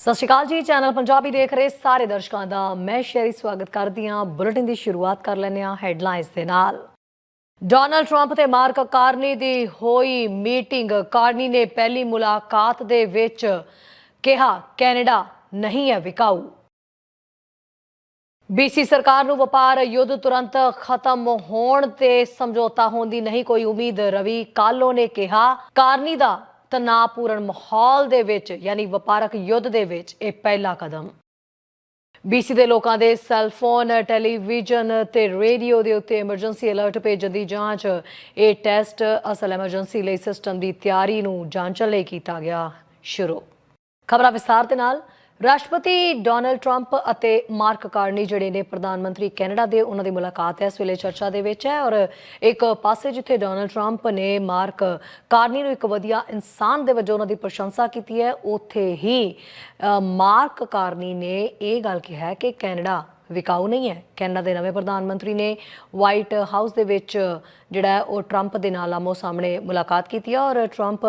ਸਤਿ ਸ਼੍ਰੀ ਅਕਾਲ ਜੀ, ਚੈਨਲ ਪੰਜਾਬੀ ਦੇਖ ਰਹੇ ਸਾਰੇ ਦਰਸ਼ਕਾਂ ਦਾ। ਮੈਂ ਸ਼ੈਰੀ ਸਵਾਗਤ ਕਰਦੀ ਹਾਂ। ਬੁਲੇਟਿਨ ਦੀ ਸ਼ੁਰੂਆਤ ਕਰ ਲੈਂਦੇ ਹਾਂ ਹੈਡਲਾਈਨਸ ਦੇ ਨਾਲ। ਡੋਨਲਡ ਟਰੰਪ ਤੇ ਮਾਰਕ ਕਾਰਨੀ ਦੀ ਹੋਈ ਮੀਟਿੰਗ, ਕਾਰਨੀ ਨੇ ਪਹਿਲੀ ਮੁਲਾਕਾਤ ਦੇ ਵਿੱਚ ਕਿਹਾ, ਕੈਨੇਡਾ ਨਹੀਂ ਹੈ ਵਿਕਾਊ। ਬੀਸੀ ਸਰਕਾਰ ਨੂੰ ਵਪਾਰ ਯੁੱਧ ਤੁਰੰਤ ਖਤਮ ਹੋਣ ਤੇ ਸਮਝੌਤਾ ਹੋਣ ਦੀ ਨਹੀਂ ਕੋਈ ਉਮੀਦ ਰਵੀ ਕਾਲੋ ਨੇ ਕਿਹਾ। ਕਾਰਨੀ ਦਾ ਤਣਾਅਪੂਰਨ ਮਾਹੌਲ ਦੇ ਵਿੱਚ, ਯਾਨੀ ਵਪਾਰਕ ਯੁੱਧ ਦੇ ਵਿੱਚ ਇਹ ਪਹਿਲਾ ਕਦਮ। ਬੀਸੀ ਦੇ ਲੋਕਾਂ ਦੇ ਸੈੱਲਫੋਨ ਟੈਲੀਵਿਜ਼ਨ ਤੇ ਰੇਡੀਓ ਦੇ ਉੱਤੇ ਐਮਰਜੈਂਸੀ ਅਲਰਟ ਭੇਜਣ ਦੀ ਜਾਂਚ, ਇਹ ਟੈਸਟ ਅਸਲ ਐਮਰਜੈਂਸੀ ਲਈ ਸਿਸਟਮ ਦੀ ਤਿਆਰੀ ਨੂੰ ਜਾਂਚਣ ਲਈ ਕੀਤਾ ਗਿਆ ਸ਼ੁਰੂ। ਖਬਰਾਂ ਵਿਸਥਾਰ ਦੇ ਨਾਲ ਰਾਸ਼ਟਰਪਤੀ ਡੋਨਲਡ ਟਰੰਪ ਅਤੇ ਮਾਰਕ ਕਾਰਨੀ ਜਿਹੜੇ ਨੇ ਪ੍ਰਧਾਨ ਮੰਤਰੀ ਕੈਨੇਡਾ ਦੇ, ਉਹਨਾਂ ਦੀ ਮੁਲਾਕਾਤ ਹੈ ਇਸ ਵੇਲੇ ਚਰਚਾ ਦੇ ਵਿੱਚ ਹੈ ਔਰ ਇੱਕ ਪਾਸੇ ਜਿੱਥੇ ਡੋਨਲਡ ਟਰੰਪ ਨੇ ਮਾਰਕ ਕਾਰਨੀ ਨੂੰ ਇੱਕ ਵਧੀਆ ਇਨਸਾਨ ਦੇ ਵਜੋਂ ਉਹਨਾਂ ਦੀ ਪ੍ਰਸ਼ੰਸਾ ਕੀਤੀ ਹੈ ਉੱਥੇ ਹੀ ਮਾਰਕ ਕਾਰਨੀ ਨੇ ਇਹ ਗੱਲ ਕਿਹਾ ਕਿ ਕੈਨੇਡਾ ਵਿਕਾਊ ਨਹੀਂ ਹੈ। ਕੈਨੇਡਾ ਦੇ ਨਵੇਂ ਪ੍ਰਧਾਨ ਮੰਤਰੀ ਨੇ ਵਾਈਟ ਹਾਊਸ ਦੇ ਵਿੱਚ ਜਿਹੜਾ ਉਹ ਟਰੰਪ ਦੇ ਨਾਲ ਆਮੋ ਸਾਹਮਣੇ ਮੁਲਾਕਾਤ ਕੀਤੀ ਹੈ ਔਰ ਟਰੰਪ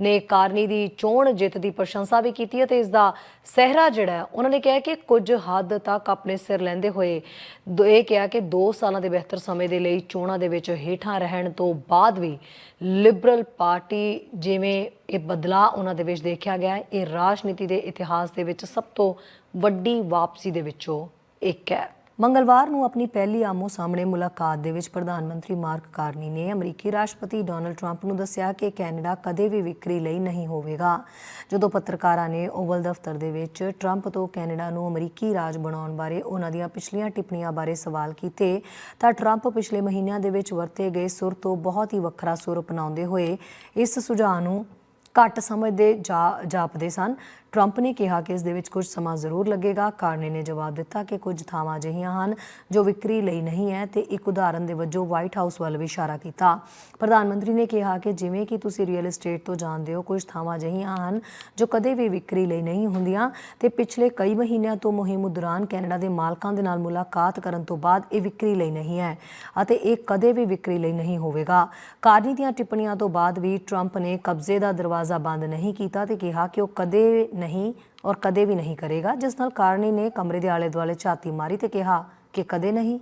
ਨੇ ਕਾਰਨੀ ਦੀ ਚੋਣ ਜਿੱਤ ਦੀ ਪ੍ਰਸ਼ੰਸਾ ਵੀ ਕੀਤੀ ਹੈ ਤੇ ਇਸ ਦਾ ਸਹਿਰਾ ਜਿਹੜਾ ਉਹਨਾਂ ਨੇ ਕਿਹਾ ਕਿ ਕੁਝ ਹੱਦ ਤੱਕ ਆਪਣੇ ਸਿਰ ਲੈਂਦੇ ਹੋਏ ਦੋ- ਇਹ ਕਿਹਾ ਕਿ 2 ਸਾਲਾਂ ਦੇ ਬਿਹਤਰ ਸਮੇਂ ਦੇ ਲਈ ਚੋਣਾਂ ਦੇ ਵਿੱਚ ਹੇਠਾਂ ਰਹਿਣ ਤੋਂ ਬਾਅਦ ਵੀ ਲਿਬਰਲ ਪਾਰਟੀ ਜਿਵੇਂ ਇਹ ਬਦਲਾਅ ਉਹਨਾਂ ਦੇ ਵਿੱਚ ਦੇਖਿਆ ਗਿਆ ਇਹ ਰਾਜਨੀਤੀ ਦੇ ਇਤਿਹਾਸ ਦੇ ਵਿੱਚ ਸਭ ਤੋਂ ਵੱਡੀ ਵਾਪਸੀ ਦੇ ਵਿੱਚੋਂ ਇੱਕ ਹੈ। ਮੰਗਲਵਾਰ ਨੂੰ ਆਪਣੀ ਪਹਿਲੀ ਆਮੋ ਸਾਹਮਣੇ ਮੁਲਾਕਾਤ ਦੇ ਵਿੱਚ ਪ੍ਰਧਾਨ ਮੰਤਰੀ ਮਾਰਕ ਕਾਰਨੀ ਨੇ ਅਮਰੀਕੀ ਰਾਸ਼ਟਰਪਤੀ ਡੋਨਲਡ ਟਰੰਪ ਨੂੰ ਦੱਸਿਆ ਕਿ ਕੈਨੇਡਾ ਕਦੇ ਵੀ ਵਿਕਰੀ ਲਈ ਨਹੀਂ ਹੋਵੇਗਾ। ਜਦੋਂ ਪੱਤਰਕਾਰਾਂ ਨੇ ਓਵਲ ਦਫ਼ਤਰ ਦੇ ਵਿੱਚ ਟਰੰਪ ਤੋਂ ਕੈਨੇਡਾ ਨੂੰ ਅਮਰੀਕੀ ਰਾਜ ਬਣਾਉਣ ਬਾਰੇ ਉਹਨਾਂ ਦੀਆਂ ਪਿਛਲੀਆਂ ਟਿੱਪਣੀਆਂ ਬਾਰੇ ਸਵਾਲ ਕੀਤੇ, ਤਾਂ ਟਰੰਪ ਪਿਛਲੇ ਮਹੀਨਿਆਂ ਦੇ ਵਿੱਚ ਵਰਤੇ ਗਏ ਸੁਰ ਤੋਂ ਬਹੁਤ ਹੀ ਵੱਖਰਾ ਸੁਰ ਅਪਣਾਉਂਦੇ ਹੋਏ ਇਸ ਸੁਝਾਅ ਨੂੰ ਘੱਟ ਸਮਝਦੇ ਜਾਪਦੇ ਸਨ। ਟਰੰਪ ਨੇ ਕਿਹਾ ਕਿ ਇਸ ਦੇ ਵਿੱਚ ਕੁਝ ਸਮਾਂ ਜ਼ਰੂਰ ਲੱਗੇਗਾ। ਕਾਰਨੇ ਨੇ ਜਵਾਬ ਦਿੱਤਾ ਕਿ ਕੁਝ ਥਾਵਾਂ ਅਜਿਹੀਆਂ ਹਨ ਜੋ ਵਿਕਰੀ ਲਈ ਨਹੀਂ ਹੈ ਤੇ ਇੱਕ ਉਦਾਹਰਨ ਦੇ ਵਜੋਂ ਵਾਈਟ ਹਾਊਸ ਵੱਲ ਵੀ ਇਸ਼ਾਰਾ ਕੀਤਾ। ਪ੍ਰਧਾਨ ਮੰਤਰੀ ਨੇ ਕਿਹਾ ਕਿ ਜਿਵੇਂ ਕਿ ਤੁਸੀਂ ਰੀਅਲ ਏਸਟੇਟ ਤੋਂ ਜਾਣਦੇ ਹੋ, ਕੁਝ ਥਾਵਾਂ ਅਜਿਹੀਆਂ ਹਨ ਜੋ ਕਦੇ ਵੀ ਵਿਕਰੀ ਲਈ ਨਹੀਂ ਹੁੰਦੀਆਂ ਤੇ ਪਿਛਲੇ ਕਈ ਮਹੀਨਿਆਂ ਤੋਂ ਮੁਹਿੰਮ ਦੌਰਾਨ ਕੈਨੇਡਾ ਦੇ ਮਾਲਕਾਂ ਦੇ ਨਾਲ ਮੁਲਾਕਾਤ ਕਰਨ ਤੋਂ ਬਾਅਦ ਇਹ ਵਿਕਰੀ ਲਈ ਨਹੀਂ ਹੈ ਅਤੇ ਇਹ ਕਦੇ ਵੀ ਵਿਕਰੀ ਲਈ ਨਹੀਂ ਹੋਵੇਗਾ। ਕਾਰਨੀ ਦੀਆਂ ਟਿੱਪਣੀਆਂ ਤੋਂ ਬਾਅਦ ਵੀ ਟਰੰਪ ਨੇ ਕਬਜ਼ੇ ਦਾ ਦਰਵਾਜ਼ਾ ਬੰਦ ਨਹੀਂ ਕੀਤਾ ਤੇ ਕਿਹਾ ਕਿ ਉਹ ਕਦੇ ਨਹੀਂ ਔਰ ਕਦੇ ਵੀ ਨਹੀਂ ਕਰੇਗਾ, ਜਿਸ ਨਾਲ ਕਾਰਨੀ ਨੇ ਕਮਰੇ ਦੇ ਆਲੇ ਦੁਆਲੇ ਝਾਤੀ ਮਾਰੀ ਤੇ ਕਿਹਾ ਕਿ ਕਦੇ ਨਹੀਂ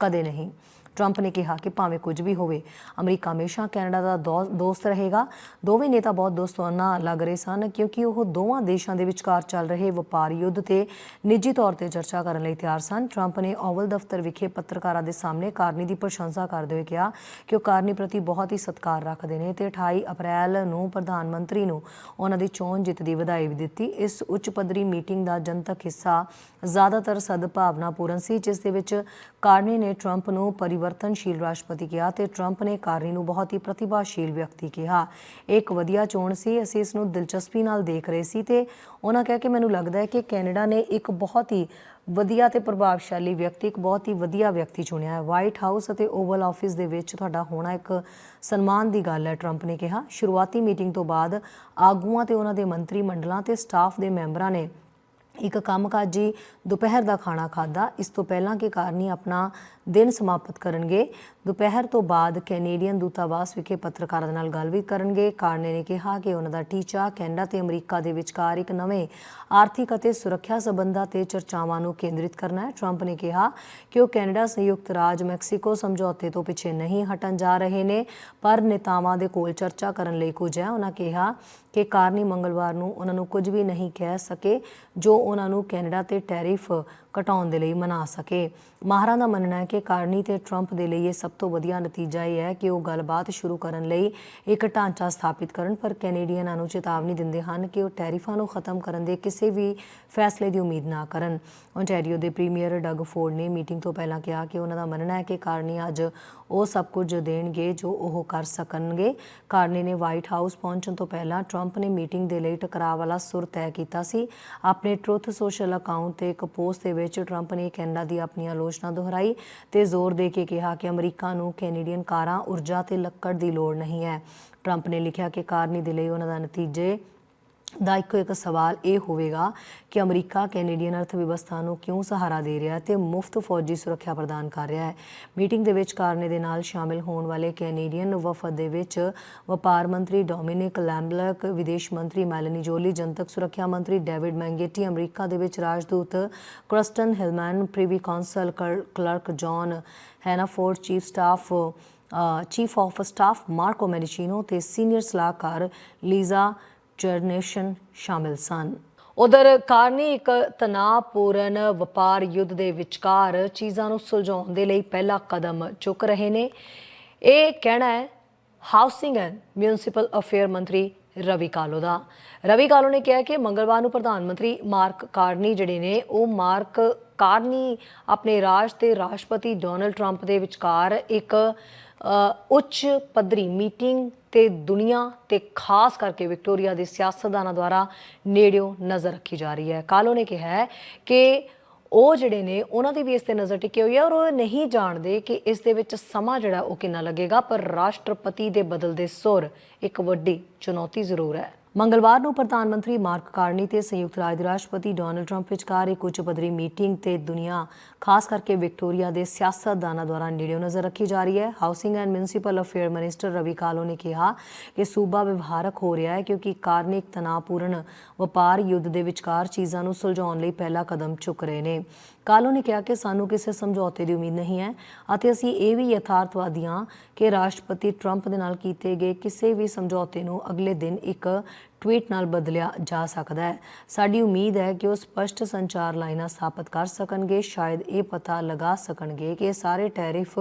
ਕਦੇ ਨਹੀਂ। ਟਰੰਪ ਨੇ ਕਿਹਾ ਕਿ ਭਾਵੇਂ ਕੁਝ ਵੀ ਹੋਵੇ, ਅਮਰੀਕਾ ਹਮੇਸ਼ਾ ਕੈਨੇਡਾ ਦਾ ਦੋ- ਦੋਸਤ ਰਹੇਗਾ। ਦੋਵੇਂ ਨੇਤਾ ਬਹੁਤ ਦੋਸਤਾਨਾ ਲੱਗ ਰਹੇ ਸਨ ਕਿਉਂਕਿ ਉਹ ਦੋਵਾਂ ਦੇਸ਼ਾਂ ਦੇ ਵਿਚਕਾਰ ਚੱਲ ਰਹੇ ਵਪਾਰ ਯੁੱਧ ਤੇ ਨਿੱਜੀ ਤੌਰ ਤੇ ਚਰਚਾ ਕਰਨ ਲਈ ਤਿਆਰ ਸਨ। ਟਰੰਪ ਨੇ ਓਵਲ ਦਫ਼ਤਰ ਵਿਖੇ ਪੱਤਰਕਾਰਾਂ ਦੇ ਸਾਹਮਣੇ ਕਾਰਨੀ ਦੀ ਪ੍ਰਸ਼ੰਸਾ ਕਰਦੇ ਹੋਏ ਕਿਹਾ ਕਿ ਉਹ ਕਾਰਨੀ ਪ੍ਰਤੀ ਬਹੁਤ ਹੀ ਸਤਿਕਾਰ ਰੱਖਦੇ ਨੇ ਤੇ 28 ਅਪ੍ਰੈਲ ਨੂੰ ਪ੍ਰਧਾਨ ਮੰਤਰੀ ਨੂੰ ਉਹਨਾਂ ਦੀ ਚੋਣ ਜਿੱਤ ਦੀ ਵਧਾਈ ਵੀ ਦਿੱਤੀ। ਇਸ ਉੱਚ ਪੱਧਰੀ ਮੀਟਿੰਗ ਦਾ ਜਨਤਕ ਹਿੱਸਾ ਜ਼ਿਆਦਾਤਰ ਸਦਭਾਵਨਾਪੂਰਨ ਸੀ, ਜਿਸ ਦੇ ਵਿੱਚ ਕਾਰਨੀ ਨੇ ਟਰੰਪ ਨੂੰ ਪਰਿਵਰਤਨਸ਼ੀਲ ਰਾਸ਼ਟਰਪਤੀ ਕਿਹਾ ਤੇ ਟਰੰਪ ਨੇ ਕਾਰਨੀ ਨੂੰ ਬਹੁਤ ਹੀ ਪ੍ਰਤਿਭਾਸ਼ੀਲ ਵਿਅਕਤੀ ਕਿਹਾ। ਇੱਕ ਵਧੀਆ ਚੋਣ ਸੀ, ਅਸੀਂ ਇਸ ਨੂੰ ਦਿਲਚਸਪੀ ਨਾਲ ਦੇਖ ਰਹੇ ਸੀ ਤੇ ਉਹਨਾਂ ਕਿਹਾ ਕਿ ਮੈਨੂੰ ਲੱਗਦਾ ਹੈ ਕਿ ਕੈਨੇਡਾ ਨੇ ਇੱਕ ਬਹੁਤ ਹੀ ਵਧੀਆ ਤੇ ਪ੍ਰਭਾਵਸ਼ਾਲੀ ਵਿਅਕਤੀ, ਇੱਕ ਬਹੁਤ ਹੀ ਵਧੀਆ ਵਿਅਕਤੀ ਚੁਣਿਆ ਹੈ। ਵਾਈਟ ਹਾਊਸ ਅਤੇ ਓਵਲ ਆਫਿਸ ਦੇ ਵਿੱਚ ਤੁਹਾਡਾ ਹੋਣਾ ਇੱਕ ਸਨਮਾਨ ਦੀ ਗੱਲ ਹੈ, ਟਰੰਪ ਨੇ ਕਿਹਾ। ਸ਼ੁਰੂਆਤੀ ਮੀਟਿੰਗ ਤੋਂ ਬਾਅਦ ਆਗੂਆਂ ਤੇ ਉਹਨਾਂ ਦੇ ਮੰਤਰੀ ਮੰਡਲਾਂ ਤੇ ਸਟਾਫ ਦੇ ਮੈਂਬਰਾਂ ਨੇ ਇੱਕ ਕੰਮਕਾਜੀ ਦੁਪਹਿਰ ਦਾ ਖਾਣਾ ਖਾਦਾ ਇਸ ਤੋਂ ਪਹਿਲਾਂ ਕਿ ਕਾਰਨੀ ਆਪਣਾ ਦਿਨ ਸਮਾਪਤ ਕਰਨਗੇ। ਦੁਪਹਿਰ ਤੋਂ ਬਾਅਦ ਕੈਨੇਡੀਅਨ ਦੂਤਾਵਾਸ ਵਿਖੇ ਪੱਤਰਕਾਰਾਂ ਦੇ ਨਾਲ ਗੱਲ ਕਰਨਗੇ। ਕਾਰਨੇ ਨੇ ਕਿਹਾ ਕਿ ਉਹਨਾਂ ਦਾ ਟੀਚਾ ਕੈਨੇਡਾ ਤੇ ਅਮਰੀਕਾ ਦੇ ਵਿਚਕਾਰ ਇੱਕ ਨਵੇਂ ਆਰਥਿਕ ਅਤੇ ਸੁਰੱਖਿਆ ਸਬੰਧਾਂ ਤੇ ਚਰਚਾਵਾਂ ਨੂੰ ਕੇਂਦਰਿਤ ਕਰਨਾ ਹੈ। ਟਰੰਪ ਨੇ ਕਿਹਾ ਕਿ ਉਹ ਕੈਨੇਡਾ ਸੰਯੁਕਤ ਰਾਜ ਮੈਕਸੀਕੋ ਸਮਝੌਤੇ ਤੋਂ ਪਿੱਛੇ ਨਹੀਂ ਹਟਣ ਜਾ ਰਹੇ ਨੇ, ਪਰ ਨੇਤਾਵਾਂ ਦੇ ਕੋਲ ਚਰਚਾ ਕਰਨ ਲਈ ਕੁਝ ਹੈ। ਉਹਨਾਂ ਕਿਹਾ ਕਿ ਕਾਰਨੀ ਮੰਗਲਵਾਰ ਨੂੰ ਉਹਨਾਂ ਨੂੰ ਕੁਝ ਵੀ ਨਹੀਂ ਕਹਿ ਸਕੇ। ਜੋ ਉਹਨਾਂ ਨੂੰ ਕੈਨੇਡਾ ਤੇ ਟੈਰਿਫ ਘਟਾਉਣ ਦੇ ਲਈ ਮਨਾ ਸਕੇ। ਮਾਹਰਾਂ ਦਾ ਮੰਨਣਾ ਹੈ ਕਿ ਕਾਰਨੀ ਤੇ ਟਰੰਪ ਦੇ ਲਈ ਇਹ ਸਭ ਤੋਂ ਵਧੀਆ ਨਤੀਜਾ ਇਹ ਹੈ ਕਿ ਉਹ ਗੱਲਬਾਤ ਸ਼ੁਰੂ ਕਰਨ ਲਈ ਇੱਕ ਢਾਂਚਾ ਸਥਾਪਿਤ ਕਰਨ, ਪਰ ਕੈਨੇਡੀਅਨਾਂ ਨੂੰ ਚੇਤਾਵਨੀ ਦਿੰਦੇ ਹਨ ਕਿ ਉਹ ਟੈਰਿਫਾਂ ਨੂੰ ਖਤਮ ਕਰਨ ਦੇ ਕਿਸੇ ਵੀ ਫੈਸਲੇ ਦੀ ਉਮੀਦ ਨਾ ਕਰਨ। ਓਨਟਾਰੀਓ ਦੇ ਪ੍ਰੀਮੀਅਰ ਡਗ ਫੋਰਡ ਨੇ ਮੀਟਿੰਗ ਤੋਂ ਪਹਿਲਾਂ ਕਿਹਾ ਕਿ ਉਹਨਾਂ ਦਾ ਮੰਨਣਾ ਹੈ ਕਿ ਕਾਰਨੀ ਅੱਜ ਉਹ ਸਭ ਕੁਝ ਦੇਣਗੇ ਜੋ ਉਹ ਕਰ ਸਕਣਗੇ। ਕਾਰਨੀ ਨੇ ਵਾਈਟ ਹਾਊਸ ਪਹੁੰਚਣ ਤੋਂ ਪਹਿਲਾਂ ਟਰੰਪ ਨੇ ਮੀਟਿੰਗ ਦੇ ਲਈ ਟਕਰਾਅ ਵਾਲਾ ਸੁਰ ਤੈਅ ਕੀਤਾ ਸੀ। ਆਪਣੇ ਟਰੁੱਥ ਸੋਸ਼ਲ ਅਕਾਊਂਟ ਤੇ ਇੱਕ ਪੋਸਟ ਦੇ ਵਿੱਚ ਟਰੰਪ ਨੇ ਕੈਨੇਡਾ ਦੀ ਆਪਣੀ ਆਲੋਚਨਾ ਦੁਹਰਾਈ ਤੇ ਜ਼ੋਰ ਦੇ ਕੇ ਕਿਹਾ ਕਿ ਅਮਰੀਕਾ ਨੂੰ ਕੈਨੇਡੀਅਨ ਕਾਰਾਂ, ਊਰਜਾ ਤੇ ਲੱਕੜ ਦੀ ਲੋੜ ਨਹੀਂ ਹੈ। ਟਰੰਪ ਨੇ ਲਿਖਿਆ ਕਿ ਕਾਰਨੀ ਦੇ ਲਈ ਉਹਨਾਂ ਦਾ ਨਤੀਜੇ ਦਾ ਇੱਕੋ ਇੱਕ ਸਵਾਲ ਇਹ ਹੋਵੇਗਾ ਕਿ ਅਮਰੀਕਾ, ਕੈਨੇਡੀਅਨ ਅਰਥ ਵਿਵਸਥਾ ਨੂੰ ਕਿਉਂ ਸਹਾਰਾ ਦੇ ਰਿਹਾ ਹੈ ਤੇ ਮੁਫਤ ਫੌਜੀ ਸੁਰੱਖਿਆ ਪ੍ਰਦਾਨ ਕਰ ਰਿਹਾ ਹੈ। ਮੀਟਿੰਗ ਦੇ ਵਿੱਚ ਕਾਰਨੇ ਦੇ ਨਾਲ ਸ਼ਾਮਿਲ ਹੋਣ ਵਾਲੇ ਕੈਨੇਡੀਅਨ ਵਫਦ ਦੇ ਵਿੱਚ ਵਪਾਰ ਮੰਤਰੀ ਡੋਮਿਨਿਕ ਲੈਂਬਲਕ, ਵਿਦੇਸ਼ ਮੰਤਰੀ ਮੈਲਨੀ ਜੋਲੀ, ਜਨਤਕ ਸੁਰੱਖਿਆ ਮੰਤਰੀ ਡੇਵਿਡ ਮੈਂਗੇਟੀ, ਅਮਰੀਕਾ ਦੇ ਵਿੱਚ ਰਾਜਦੂਤ Kirsten Hillman, privy council clerk John Hannaford, chief staff chief of staff Marco Mendicino ਤੇ ਸੀਨੀਅਰ ਸਲਾਹਕਾਰ ਲੀਜ਼ਾ ਜਰਨੇਸ਼ਨ ਸ਼ਾਮਿਲ ਸਨ। ਉਧਰ ਕਾਰਨੀ ਇੱਕ ਤਣਾਅਪੂਰਨ ਵਪਾਰ ਯੁੱਧ ਦੇ ਵਿਚਕਾਰ ਚੀਜ਼ਾਂ ਨੂੰ ਸੁਲਝਾਉਣ ਦੇ ਲਈ ਪਹਿਲਾ ਕਦਮ ਚੁੱਕ ਰਹੇ ਨੇ। ਇਹ ਕਹਿਣਾ ਹੈ, ਹਾਊਸਿੰਗ ਐਂਡ ਮਿਊਨਿਸਪਲ ਅਫੇਅਰ ਮੰਤਰੀ ਰਵੀ ਕਾਲੋ ਦਾ। ਰਵੀ ਕਾਲੋ ਨੇ ਕਿਹਾ ਕਿ ਮੰਗਲਵਾਰ ਨੂੰ ਪ੍ਰਧਾਨ ਮੰਤਰੀ ਮਾਰਕ ਕਾਰਨੀ ਜਿਹੜੇ ਨੇ, ਉਹ ਮਾਰਕ ਕਾਰਨੀ ਆਪਣੇ ਰਾਜ ਤੇ ਰਾਸ਼ਟਰਪਤੀ ਡੋਨਲਡ ਟਰੰਪ ਦੇ ਵਿਚਕਾਰ ਇੱਕ ਉੱਚ ਪੱਧਰੀ ਮੀਟਿੰਗ ਤੇ ਦੁਨੀਆ ਤੇ ਖਾਸ ਕਰਕੇ ਵਿਕਟੋਰੀਆ ਦੇ ਸਿਆਸਤਦਾਨਾਂ ਦੁਆਰਾ ਨੇੜਿਓਂ ਨਜ਼ਰ ਰੱਖੀ ਜਾ ਰਹੀ ਹੈ। ਕਾਲੋ ਨੇ ਕਿਹਾ ਹੈ ਕਿ ਉਹ ਜਿਹੜੇ ਨੇ, ਉਹਨਾਂ ਦੀ ਵੀ ਇਸ ਤੇ ਨਜ਼ਰ ਟਿਕੀ ਹੋਈ ਹੈ ਔਰ ਉਹ ਨਹੀਂ ਜਾਣਦੇ ਕਿ ਇਸ ਦੇ ਵਿੱਚ ਸਮਾਂ ਜਿਹੜਾ ਉਹ ਕਿੰਨਾ ਲੱਗੇਗਾ, ਪਰ ਰਾਸ਼ਟਰਪਤੀ ਦੇ ਬਦਲਦੇ ਸੁਰ ਇੱਕ ਵੱਡੀ ਚੁਣੌਤੀ ਜ਼ਰੂਰ ਹੈ। ਮੰਗਲਵਾਰ ਨੂੰ ਪ੍ਰਧਾਨ ਮੰਤਰੀ ਮਾਰਕ ਕਾਰਨੀ ਤੇ ਸੰਯੁਕਤ ਰਾਜ ਦੇ ਰਾਸ਼ਟਰਪਤੀ ਡੋਨਲਡ ਟਰੰਪ ਵਿਚਕਾਰ ਇੱਕ ਉੱਚ ਪੱਧਰੀ ਮੀਟਿੰਗ ਤੇ ਦੁਨੀਆ, ਖਾਸ ਕਰਕੇ ਵਿਕਟੋਰੀਆ ਦੇ ਸਿਆਸਤਦਾਨਾਂ ਦੁਆਰਾ ਨੇੜਿਓਂ ਨਜ਼ਰ ਰੱਖੀ ਜਾ ਰਹੀ ਹੈ। Housing and municipal affair minister Ravi Kahlon ਨੇ ਕਿਹਾ ਕਿ ਸੂਬਾ ਵਿਵਹਾਰਕ ਹੋ ਰਿਹਾ ਹੈ ਕਿਉਂਕਿ ਕਾਰਨੀ ਇੱਕ ਤਣਾਅਪੂਰਨ ਵਪਾਰ ਯੁੱਧ ਦੇ ਵਿਚਕਾਰ ਚੀਜ਼ਾਂ ਨੂੰ ਸੁਲਝਾਉਣ ਲਈ ਪਹਿਲਾ ਕਦਮ ਚੁੱਕ ਰਹੇ ਨੇ। ਕਾਲੋ ਨੇ ਕਿਹਾ ਕਿ ਸਾਨੂੰ ਕਿਸੇ ਸਮਝੌਤੇ ਦੀ ਉਮੀਦ ਨਹੀਂ ਹੈ ਅਤੇ ਅਸੀਂ ਇਹ ਵੀ ਯਥਾਰਥਵਾਦੀ ਹਾਂ ਕਿ ਰਾਸ਼ਟਰਪਤੀ ਟਰੰਪ ਦੇ ਨਾਲ ਕੀਤੇ ਗਏ ਕਿਸੇ ਵੀ ਸਮਝੌਤੇ ਨੂੰ ਅਗਲੇ ਦਿਨ ਇੱਕ ਟਵੀਟ ਨਾਲ ਬਦਲਿਆ ਜਾ ਸਕਦਾ ਹੈ। ਸਾਡੀ ਉਮੀਦ ਹੈ ਕਿ ਉਹ ਸਪਸ਼ਟ ਸੰਚਾਰ ਲਾਈਨਾਂ ਸਥਾਪਿਤ ਕਰ ਸਕਣਗੇ। ਸ਼ਾਇਦ ਇਹ ਪਤਾ ਲਗਾ ਸਕਣਗੇ ਕਿ ਇਹ ਸਾਰੇ ਟੈਰਿਫ